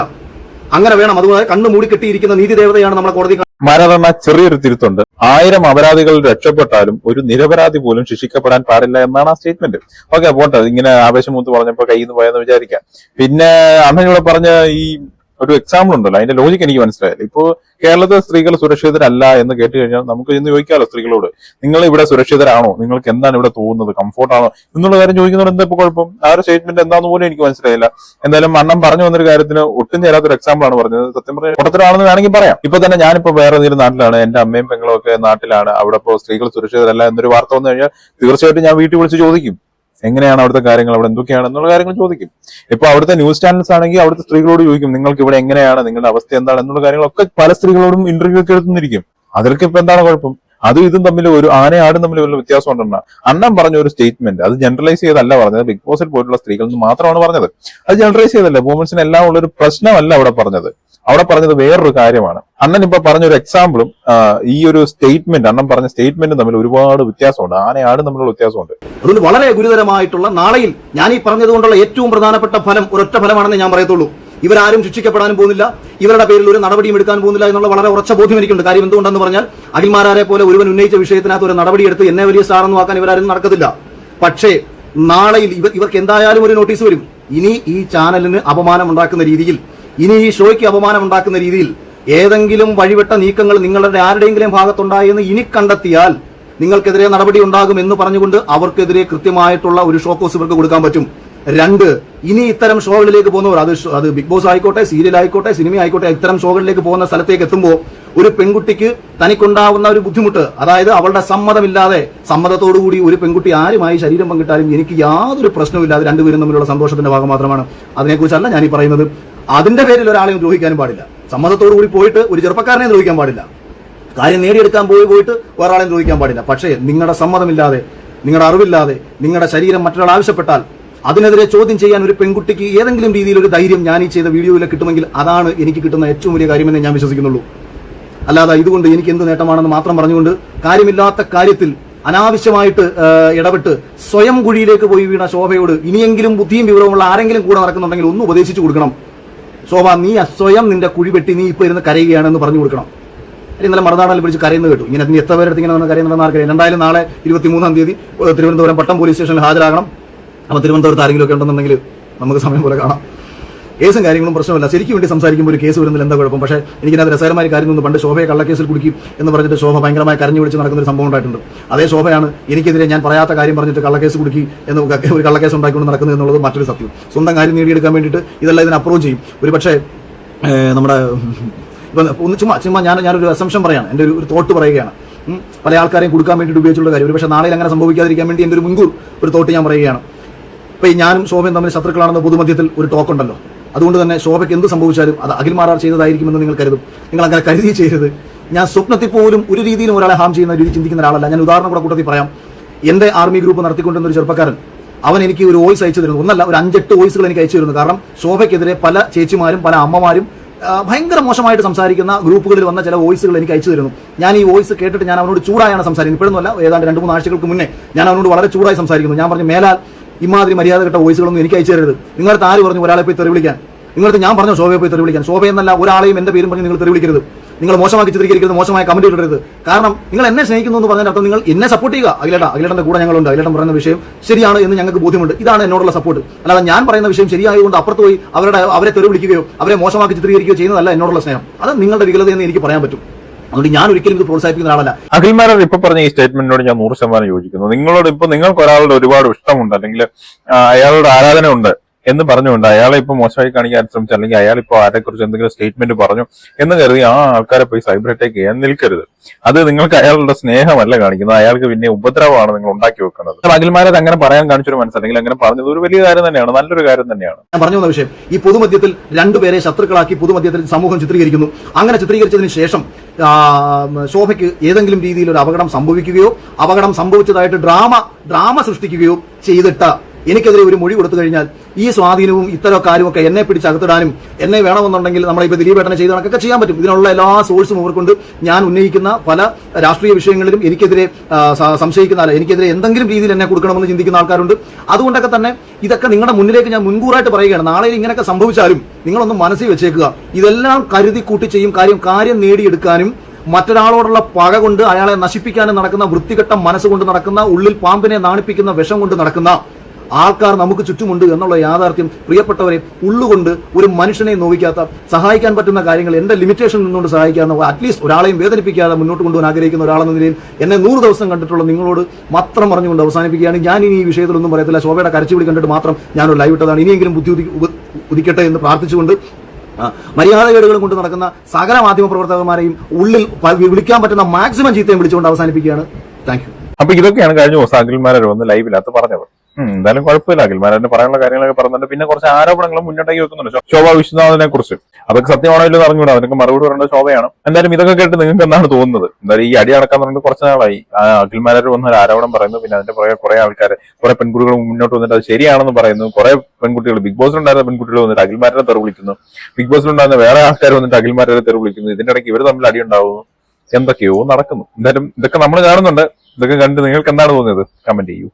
അങ്ങനെ വേണം അതുപോലെ കണ്ണു മൂടിക്കെട്ടിയിരിക്കുന്ന നീതി ദേവതയാണ് നമ്മളെ കോടതി മാനദണ്ഡ ചെറിയൊരു തിരുത്തുണ്ട്. ആയിരം അപരാധികൾ രക്ഷപ്പെട്ടാലും ഒരു നിരപരാധി പോലും ശിക്ഷിക്കപ്പെടാൻ പാടില്ല എന്നാണ് ആ സ്റ്റേറ്റ്മെന്റ്. ഓക്കെ പോട്ടെ ഇങ്ങനെ ആവേശം മൂത്ത് പറഞ്ഞപ്പോ കയ്യിൽ നിന്ന് പോയെന്ന് വിചാരിക്കാം. പിന്നെ അമ്മയോട് പറഞ്ഞ ഈ ഒരു എക്സാമ്പിൾ ഉണ്ടല്ലോ. അതിന്റെ ലോജിക്ക് എനിക്ക് മനസ്സിലായില്ല. ഇപ്പോ കേരളത്തിലെ സ്ത്രീകൾ സുരക്ഷിതരല്ല എന്ന് കേട്ട് കഴിഞ്ഞാൽ നമുക്ക് ഇന്ന് ചോദിക്കാമല്ലോ സ്ത്രീകളോട്? നിങ്ങൾ ഇവിടെ സുരക്ഷിതരാണോ? നിങ്ങൾക്ക് എന്താണ് ഇവിടെ തോന്നുന്നത്? കംഫോർട്ടാണോ എന്നുള്ള കാര്യം ചോദിക്കുന്നവർ എന്താ ഇപ്പൊ കുഴപ്പം? ആ ഒരു സ്റ്റേറ്റ്മെന്റ് എന്താന്ന് പോലും എനിക്ക് മനസ്സിലായില്ല. എന്തായാലും അണ്ണം പറഞ്ഞു വന്നൊരു കാര്യത്തിന് ഒട്ടും ചേരാത്തൊരു എക്സാമ്പിൾ ആണ് പറഞ്ഞത്. സത്യം പറഞ്ഞാൽ കുടത്തിലാണെന്ന് വേണമെങ്കിൽ പറയാം. ഇപ്പൊ തന്നെ ഞാനിപ്പോ വേറെ ഏതെങ്കിലും നാട്ടിലാണ്. എന്റെ അമ്മയും പെങ്ങളും ഒക്കെ നാട്ടിലാണ്. അവിടെ ഇപ്പോ സ്ത്രീകൾ സുരക്ഷിതരല്ല എന്നൊരു വാർത്ത വന്നു കഴിഞ്ഞാൽ തീർച്ചയായിട്ടും ഞാൻ വീട്ടിൽ വിളിച്ച് ചോദിക്കും. എങ്ങനെയാണ് അവിടുത്തെ കാര്യങ്ങൾ അവിടെ എന്തൊക്കെയാണ് എന്നുള്ള കാര്യങ്ങൾ ചോദിക്കും. ഇപ്പൊ അവിടുത്തെ ന്യൂസ് ചാനൽസ് ആണെങ്കിൽ അവിടുത്തെ സ്ത്രീകളോട് ചോദിക്കും നിങ്ങൾക്ക് ഇവിടെ എങ്ങനെയാണ്? നിങ്ങളുടെ അവസ്ഥ എന്താണ്? എന്നുള്ള കാര്യങ്ങളൊക്കെ പല സ്ത്രീകളോടും ഇന്റർവ്യൂ ഒക്കെ എടുത്തിരിക്കും അതിലൊക്കെ ഇപ്പൊ എന്താണ് കുഴപ്പം? അതും ഇതും തമ്മിൽ ഒരു ആനയാടും തമ്മിൽ ഒരു വ്യത്യാസം ഉണ്ടെന്നാ അണ്ണൻ പറഞ്ഞ ഒരു സ്റ്റേറ്റ്മെന്റ് അത് ജനറലൈസ് ചെയ്തല്ല പറഞ്ഞത്. ബിഗ് ബോസിൽ പോയിട്ടുള്ള സ്ത്രീകൾ എന്ന് മാത്രമാണ് പറഞ്ഞത്. അത് ജനറലൈസ് ചെയ്തല്ല. വുമൻസിന് എല്ലാം ഉള്ള ഒരു പ്രശ്നമല്ല അവിടെ പറഞ്ഞത്. അവിടെ പറഞ്ഞത് വേറൊരു കാര്യമാണ്. അണ്ണൻ ഇപ്പൊ പറഞ്ഞ ഒരു എക്സാമ്പിളും ഈ ഒരു സ്റ്റേറ്റ്മെന്റ് അണ്ണൻ പറഞ്ഞ സ്റ്റേറ്റ്മെന്റും തമ്മിൽ ഒരുപാട് വ്യത്യാസമുണ്ട്. ആനയാടും തമ്മിലുള്ള വ്യത്യാസമുണ്ട്. അതുകൊണ്ട് വളരെ ഗുരുതരമായിട്ടുള്ള നാളെയിൽ ഞാൻ ഈ പറഞ്ഞതുകൊണ്ടുള്ള ഏറ്റവും പ്രധാനപ്പെട്ട ഫലം ഒരൊറ്റ ഫലമാണെന്ന് ഞാൻ പറയത്തുള്ളൂ. ഇവരാരും ശിക്ഷിക്കപ്പെടാനും പോകുന്നില്ല. ഇവരുടെ പേരിൽ ഒരു നടപടിയും എടുക്കാൻ പോകുന്നില്ല എന്നുള്ള വളരെ ഉറച്ച ബോധ്യം എനിക്കുണ്ട്. കാര്യം എന്തുകൊണ്ടെന്ന് പറഞ്ഞാൽ അഖിൽമാരാരെ പോലെ ഒരുവൻ ഉന്നയിച്ച വിഷയത്തിനകത്ത് ഒരു നടപടിയെടുത്ത് എന്നെ വലിയ സ്റ്റാറൊന്നും വാക്കാൻ ഇവരാരും നടക്കത്തില്ല. പക്ഷേ നാളെ ഇവർ ഇവർക്ക് എന്തായാലും ഒരു നോട്ടീസ് വരും. ഇനി ഈ ചാനലിന് അപമാനം ഉണ്ടാക്കുന്ന രീതിയിൽ ഇനി ഈ ഷോയ്ക്ക് അപമാനം ഉണ്ടാക്കുന്ന രീതിയിൽ ഏതെങ്കിലും വഴിവിട്ട നീക്കങ്ങൾ നിങ്ങളുടെ ആരുടെയെങ്കിലും ഭാഗത്തുണ്ടായെന്ന് ഇനി കണ്ടെത്തിയാൽ നിങ്ങൾക്കെതിരെ നടപടി ഉണ്ടാകും എന്ന് പറഞ്ഞുകൊണ്ട് അവർക്കെതിരെ കൃത്യമായിട്ടുള്ള ഒരു ഷോക്കോസ് ഇവർക്ക് കൊടുക്കാൻ പറ്റും. രണ്ട്. ഇനി ഇത്തരം ഷോകളിലേക്ക് പോകുന്നവർ അത് അത് ബിഗ് ബോസ് ആയിക്കോട്ടെ സീരിയൽ ആയിക്കോട്ടെ സിനിമ ആയിക്കോട്ടെ ഇത്തരം ഷോകളിലേക്ക് പോകുന്ന സ്ഥലത്തേക്ക് എത്തുമ്പോൾ ഒരു പെൺകുട്ടിക്ക് തനിക്കുണ്ടാവുന്ന ഒരു ബുദ്ധിമുട്ട് അതായത് അവളുടെ സമ്മതമില്ലാതെ സമ്മതത്തോടുകൂടി ഒരു പെൺകുട്ടി ആരുമായി ശരീരം പങ്കിട്ടാലും എനിക്ക് യാതൊരു പ്രശ്നവുമില്ലാതെ രണ്ടുപേരും തമ്മിലുള്ള സന്തോഷത്തിന്റെ ഭാഗം മാത്രമാണ് അതിനെക്കുറിച്ചല്ല ഞാൻ ഈ പറയുന്നത്. അതിന്റെ പേരിൽ ഒരാളെയും ദ്രോഹിക്കാനും പാടില്ല. സമ്മതത്തോടുകൂടി പോയിട്ട് ഒരു ചെറുപ്പക്കാരനെ ദ്രോഹിക്കാൻ പാടില്ല. കാര്യം നേടിയെടുക്കാൻ പോയി പോയിട്ട് ഒരാളെയും ചോദിക്കാൻ പാടില്ല. പക്ഷേ നിങ്ങളുടെ സമ്മതമില്ലാതെ നിങ്ങളുടെ അറിവില്ലാതെ നിങ്ങളുടെ ശരീരം മറ്റൊരാൾ ആവശ്യപ്പെട്ടാൽ അതിനെതിരെ ചോദ്യം ചെയ്യാൻ ഒരു പെൺകുട്ടിക്ക് ഏതെങ്കിലും രീതിയിൽ ഒരു ധൈര്യം ഞാൻ ഈ ചെയ്ത വീഡിയോയിൽ കിട്ടുമെങ്കിൽ അതാണ് എനിക്ക് കിട്ടുന്ന ഏറ്റവും വലിയ കാര്യമെന്ന് ഞാൻ വിശ്വസിക്കുന്നുള്ളൂ. അല്ലാതെ ഇതുകൊണ്ട് എനിക്ക് എന്ത് നേട്ടമാണെന്ന് മാത്രം പറഞ്ഞുകൊണ്ട് കാര്യമില്ലാത്ത കാര്യത്തിൽ അനാവശ്യമായിട്ട് ഇടപെട്ട് സ്വയം കുഴിയിലേക്ക് പോയി വീണ ശോഭയോട് ഇനിയെങ്കിലും ബുദ്ധിയും വിവരമുള്ള ആരെങ്കിലും കൂടെ നടക്കുന്നുണ്ടെങ്കിൽ ഒന്ന് ഉപദേശിച്ചു കൊടുക്കണം. ശോഭ നീ സ്വയം നിന്റെ കുഴി വെട്ടി നീ ഇപ്പൊ ഇരുന്ന് കരയുകയാണെന്ന് പറഞ്ഞു കൊടുക്കണം. ഇന്നലെ മറുനാടനിൽ വിളിച്ച് കരയുന്നത് കേട്ടു. ഇങ്ങനെ എത്ര പേരെടുത്ത് ഇങ്ങനെ കരയുന്നുണ്ടെന്ന് ആർക്കറിയാം. രണ്ടായാലും നാളെ ഇരുപത്തിമൂന്നാം തീയതി തിരുവനന്തപുരം പട്ടം പോലീസ് സ്റ്റേഷനിൽ ഹാജരാകണം. അപ്പോൾ തിരുവനന്തപുരത്ത് ആരെങ്കിലും ഒക്കെ ഉണ്ടെന്നുണ്ടെങ്കിൽ നമുക്ക് സമയം പോലെ കാണാം. കേസും കാര്യങ്ങളും പ്രശ്നമല്ല ശരിക്കും വേണ്ടി സംസാരിക്കുമ്പോൾ ഒരു കേസ് വരുന്നതിൽ എന്താ കുഴപ്പം? പക്ഷേ എനിക്കിനകത്ത് രസകരമായ കാര്യം തോന്നുന്നു. പണ്ട് ശോഭയെ കള്ളക്കേസിൽ കുടിക്കും എന്ന് പറഞ്ഞിട്ട് ശോഭ ഭയങ്കരമായി കരഞ്ഞു വിളിച്ച് നടക്കുന്ന ഒരു സംഭവം ഉണ്ടായിട്ടുണ്ട്. അതേ ശോഭയാണ് എനിക്കെതിരെ ഞാൻ പറയാത്ത കാര്യം പറഞ്ഞിട്ട് കള്ളക്കേസ് കുടുക്കി എന്ന് ഒരു കള്ളക്കേസ് ഉണ്ടാക്കിക്കൊണ്ട് നടക്കുന്നത് എന്നുള്ളത് മറ്റൊരു സത്യം. സ്വന്തം കാര്യം നേടിയെടുക്കാൻ വേണ്ടിയിട്ട് ഇതെല്ലാം ഇതിനെ അപ്രോച്ച് ചെയ്യും. ഒരു പക്ഷേ നമ്മുടെ ഒന്ന് ചുമ്മാ ചുമ്മാ ഞാൻ ഞാനൊരു അസംഷൻ പറയാണ്. എന്റെ ഒരു തോട്ട് പറയുകയാണ്. പല ആൾക്കാരെയും കൊടുക്കാൻ വേണ്ടിയിട്ട് ഉപയോഗിച്ചുള്ള കാര്യം. ഒരു പക്ഷേ നാളെ അങ്ങനെ സംഭവിക്കാതിരിക്കാൻ വേണ്ടി എന്റെ ഒരു മുൻകൂർ ഒരു തോട്ട് ഞാൻ പറയുകയാണ്. ഇപ്പൊ ഞാനും ശോഭയും തമ്മിൽ ശത്രുക്കളാണെന്ന് പൊതുമധ്യത്തിൽ ഒരു ടോക്ക് ഉണ്ടല്ലോ. അതുകൊണ്ട് തന്നെ ശോഭയ്ക്ക് എന്ത് സംഭവിച്ചാലും അത് അഖിൽമാരാർ ചെയ്തതായിരിക്കുമെന്ന് നിങ്ങൾ കരുതും. നിങ്ങൾ അങ്ങനെ കരുതി ചെയ്തത് ഞാൻ സ്വപ്നത്തിൽ പോലും ഒരു രീതിയിലും ഒരാളെ ഹാം ചെയ്യുന്ന രീതി ചിന്തിക്കുന്ന ഒരാളല്ല. ഞാൻ ഉദാഹരണം കൂടെ കൂട്ടത്തിൽ പറയാം. എന്റെ ആർമി ഗ്രൂപ്പ് നടത്തിക്കൊണ്ടിരുന്ന ഒരു ചെറുപ്പക്കാരൻ അവൻ എനിക്ക് ഒരു വോയിസ് അയച്ചു തരുന്നു. ഒന്നല്ല ഒരു അഞ്ചെട്ട് വോയിസുകൾ എനിക്ക് അയച്ചു തരുന്നു. കാരണം ശോഭയ്ക്കെതിരെ പല ചേച്ചിമാരും പല അമ്മമാരും ഭയങ്കര മോശമായിട്ട് സംസാരിക്കുന്ന ഗ്രൂപ്പുകളിൽ വന്ന ചില വോയിസുകൾ എനിക്ക് അയച്ചു തരുന്നു. ഞാൻ ഈ വോയിസ് കേട്ടിട്ട് ഞാൻ അവനോട് ചൂടായാണ് സംസാരിക്കുന്നത്. ഇപ്പോഴൊന്നുമല്ല ഏതാണ്ട് രണ്ട് മൂന്ന് ആഴ്ചകൾക്ക് മുന്നേ ഞാൻ അവനോട് വളരെ ചൂടായി സംസാരിക്കുന്നു. ഞാൻ പറഞ്ഞു മേലാൽ ഇമാതിരി മര്യാദ കെട്ട വോയിസുകളൊന്നും എനിക്ക് അയച്ചു തരരുത് നിങ്ങളുടെ ആര് പറഞ്ഞു ഒരാളെ പോയി തെറി വിളിക്കാൻ? നിങ്ങളുടെ ഞാൻ പറഞ്ഞു ശോഭയെ പോയി തെറി വിളിക്കാൻ. ശോഭ എന്നല്ല ഒരാളെയും എന്റെ പേരും പറഞ്ഞ് നിങ്ങൾ തെറി വിളിക്കരുത്. നിങ്ങൾ മോശമാക്കി ചിത്രീകരിക്കരുത് മോശമായ കമന്റ് ഇടരുത്. കാരണം നിങ്ങൾ എന്നെ സ്നേഹിക്കുന്നു എന്ന് പറഞ്ഞതിനർത്ഥം നിങ്ങൾ എന്നെ സപ്പോർട്ട് ചെയ്യുക. അഖിലേട്ട അഖിലേട്ടന്റെ കൂടെ ഞങ്ങളുണ്ട്. അഖിലേട്ടൻ പറയുന്ന വിഷയം ശരിയാണ് എന്ന് ഞങ്ങൾക്ക് ബോധ്യമുണ്ട്. ഇതാണ് എന്നോടുള്ള സപ്പോർട്ട് അല്ലാതെ ഞാൻ പറയുന്ന വിഷയം ശരിയായതുകൊണ്ട് അപ്പുറത്ത് പോയി അവരുടെ അവരെ തെറി വിളിക്കുകയോ അവരെ മോശമാക്കി ചിത്രീകരിക്കുകയോ ചെയ്യുന്നതല്ല എന്നോടുള്ള സ്നേഹം. അത് നിങ്ങളുടെ വികലതയെന്ന് എനിക്ക് പറയാൻ പറ്റും. അതുകൊണ്ട് ഞാൻ ഒരിക്കലും ഇത് പ്രോത്സാഹിപ്പിക്കുന്ന ആളല്ല അഖിൽമാരർ ഇപ്പൊ പറഞ്ഞ ഈ സ്റ്റേറ്റ്മെന്റിനോട് ഞാൻ നൂറ് ശതമാനം യോജിക്കുന്നു. നിങ്ങളോട് ഇപ്പൊ നിങ്ങൾക്ക് ഒരാളുടെ ഒരുപാട് ഇഷ്ടമുണ്ട് അല്ലെങ്കിൽ അയാളുടെ ആരാധന ഉണ്ട് എന്ന് പറഞ്ഞുകൊണ്ട് അയാളെ ഇപ്പൊ മോശമായി കാണിക്കാൻ ശ്രമിച്ചു അല്ലെങ്കിൽ അയാൾ ഇപ്പൊ ആരെക്കുറിച്ച് എന്തെങ്കിലും സ്റ്റേറ്റ്മെന്റ് പറഞ്ഞു എന്ന് കരുതി ആ ആൾക്കാരെ പോയി സൈബർ അറ്റാക്ക് ചെയ്യാൻ നിൽക്കരുത്. അത് നിങ്ങൾക്ക് അയാളുടെ സ്നേഹമല്ല കാണിക്കുന്നത്. അയാൾക്ക് പിന്നെ ഉപദ്രവമാണ് നിങ്ങൾ ഉണ്ടാക്കി വെക്കുന്നത്. അഖിൽമാരത് അങ്ങനെ പറയാൻ കാണിച്ചൊരു മനസ്സ് അല്ലെങ്കിൽ അങ്ങനെ പറഞ്ഞത് ഒരു വലിയ കാര്യം തന്നെയാണ് നല്ലൊരു കാര്യം തന്നെയാണ്. ഞാൻ പറഞ്ഞു വന്ന വിഷയം ഈ പൊതുമധ്യത്തിൽ രണ്ടുപേരെ ശത്രുക്കളാക്കി പൊതുമധ്യത്തിൽ സമൂഹം ചിത്രീകരിക്കുന്നു. അങ്ങനെ ചിത്രീകരിച്ചതിന് ശേഷം ശോഭയ്ക്ക് ഏതെങ്കിലും രീതിയിൽ ഒരു അപകടം സംഭവിക്കുകയോ അപകടം സംഭവിച്ചതായിട്ട് ഡ്രാമ ഡ്രാമ സൃഷ്ടിക്കുകയോ ചെയ്തിട്ട എനിക്കെതിരെ ഒരു മൊഴി കൊടുത്തു കഴിഞ്ഞാൽ ഈ സ്വാധീനവും ഇത്തരം കാര്യമൊക്കെ എന്നെ പിടിച്ചകത്തിടാനും എന്നെ വേണമെന്നുണ്ടെങ്കിൽ നമ്മളെ ഇപ്പോൾ ദിലീപേട്ടനെ ചെയ്ത കണക്കൊക്കെ ചെയ്യാൻ പറ്റും. ഇതിനുള്ള എല്ലാ സോഴ്സും ഇവർക്കുണ്ട് ഞാൻ ഉന്നയിക്കുന്ന പല രാഷ്ട്രീയ വിഷയങ്ങളിലും എനിക്കെതിരെ സംശയിക്കുന്ന അല്ല എനിക്കെതിരെ എന്തെങ്കിലും രീതിയിൽ എന്നെ കൊടുക്കണമെന്ന് ചിന്തിക്കുന്ന ആൾക്കാരുണ്ട്. അതുകൊണ്ടൊക്കെ തന്നെ ഇതൊക്കെ നിങ്ങളുടെ മുന്നിലേക്ക് ഞാൻ മുൻകൂറായിട്ട് പറയുകയാണ്. നാളെ ഇങ്ങനെയൊക്കെ സംഭവിച്ചാലും നിങ്ങളൊന്ന് മനസ്സിൽ വെച്ചേക്കുക. ഇതെല്ലാം കരുതി കൂട്ടി ചെയ്യും. കാര്യം കാര്യം നേടിയെടുക്കാനും മറ്റൊരാളോടുള്ള പക കൊണ്ട് അയാളെ നശിപ്പിക്കാനും നടക്കുന്ന വൃത്തികെട്ട മനസ്സുകൊണ്ട് നടക്കുന്ന ഉള്ളിൽ പാമ്പിനെ നാണിപ്പിക്കുന്ന വിഷം കൊണ്ട് നടക്കുന്ന ആൾക്കാർ നമുക്ക് ചുറ്റുമുണ്ട് എന്നുള്ള യാഥാർത്ഥ്യം പ്രിയപ്പെട്ടവരെ ഉള്ളുകൊണ്ട് ഒരു മനുഷ്യനെ നോവിക്കാത്ത സഹായിക്കാൻ പറ്റുന്ന കാര്യങ്ങൾ എന്റെ ലിമിറ്റേഷൻ നിന്നുകൊണ്ട് സഹായിക്കാവുന്ന അറ്റ്ലീസ്റ്റ് ഒരാളെയും വേദനിപ്പിക്കാതെ മുന്നോട്ട് കൊണ്ടുപോകാൻ ആഗ്രഹിക്കുന്ന ഒരാളെന്ന നിലയിൽ എന്നെ നൂറ് ദിവസം കണ്ടിട്ടുള്ള നിങ്ങളോട് മാത്രം പറഞ്ഞുകൊണ്ട് അവസാനിപ്പിക്കുകയാണ്. ഞാൻ ഇനി ഈ വിഷയത്തിലൊന്നും പറയത്തില്ല. ശോഭയുടെ കരച്ചുവിളി കണ്ടിട്ട് മാത്രം ഞാനൊരു ലൈവ് ഇട്ടതാണ്. ഇനിയെങ്കിലും ബുദ്ധി ഉദിക്കട്ടെ എന്ന് പ്രാർത്ഥിച്ചുകൊണ്ട് മര്യാദകേടുകളും കൊണ്ട് നടക്കുന്ന സകല മാധ്യമ പ്രവർത്തകന്മാരെയും ഉള്ളിൽ വിളിക്കാൻ പറ്റുന്ന മാക്സിമം ചീത്തയും വിളിച്ചുകൊണ്ട് അവസാനിപ്പിക്കുകയാണ്. താങ്ക് യു അപ്പൊ ഇതൊക്കെയാണ് കഴിഞ്ഞ ദിവസം അഖിൽമാരെ വന്ന് ലൈവിലാത്ത പറഞ്ഞത്. എന്തായാലും കുഴപ്പമില്ല. അഖിൽമാരന്റെ പറയാനുള്ള കാര്യങ്ങളൊക്കെ പറഞ്ഞിട്ട് പിന്നെ കുറച്ച് ആരോപണങ്ങളും മുന്നോട്ടേക്ക് വെക്കുന്നുണ്ട്. ശോഭ വിശ്വനാഥിനെ കുറിച്ച്. അതൊക്കെ സത്യമാണോ ഇല്ലെന്ന് അറിഞ്ഞൂടാ അതിനൊക്കെ മറുപടി പറയേണ്ട ശോഭയാണ്. എന്തായാലും ഇതൊക്കെ കേട്ട് നിങ്ങൾക്ക് എന്താണ് തോന്നുന്നത്? എന്തായാലും ഈ അടി നടക്കാൻ പറഞ്ഞിട്ട് കുറച്ച് നാളായി. ആ അഖിൽമാരർ വന്ന ഒരു ആരോപണം പറയുന്നു. പിന്നെ അതിന്റെ പുറകെ കുറെ ആൾക്കാർ കുറെ പെൺകുട്ടികൾ മുന്നോട്ട് വന്നിട്ട് അത് ശരിയാണെന്ന് പറയുന്നു. കുറെ പെൺകുട്ടികൾ ബിഗ് ബോസിൽ ബോസിലുണ്ടായിരുന്ന പെൺകുട്ടികൾ വന്നിട്ട് അഖിൽമാരെ തെറി വിളിക്കുന്നു. ബിഗ് ബോസിൽ ഉണ്ടായിരുന്ന വേറെ ആൾക്കാർ വന്നിട്ട് അഖിൽമാരെ തെറി വിളിക്കുന്നു. ഇതിന്റെ ഇടയ്ക്ക് ഇവർ തമ്മിൽ അടി ഉണ്ടാവുന്നു. എന്തൊക്കെയോ നടക്കുന്നു. എന്തായാലും ഇതൊക്കെ നമ്മൾ കാണുന്നുണ്ട്. ഇതൊക്കെ കണ്ട് നിങ്ങൾക്ക് എന്താണ് തോന്നിയത്? കമന്റ് ചെയ്യൂ.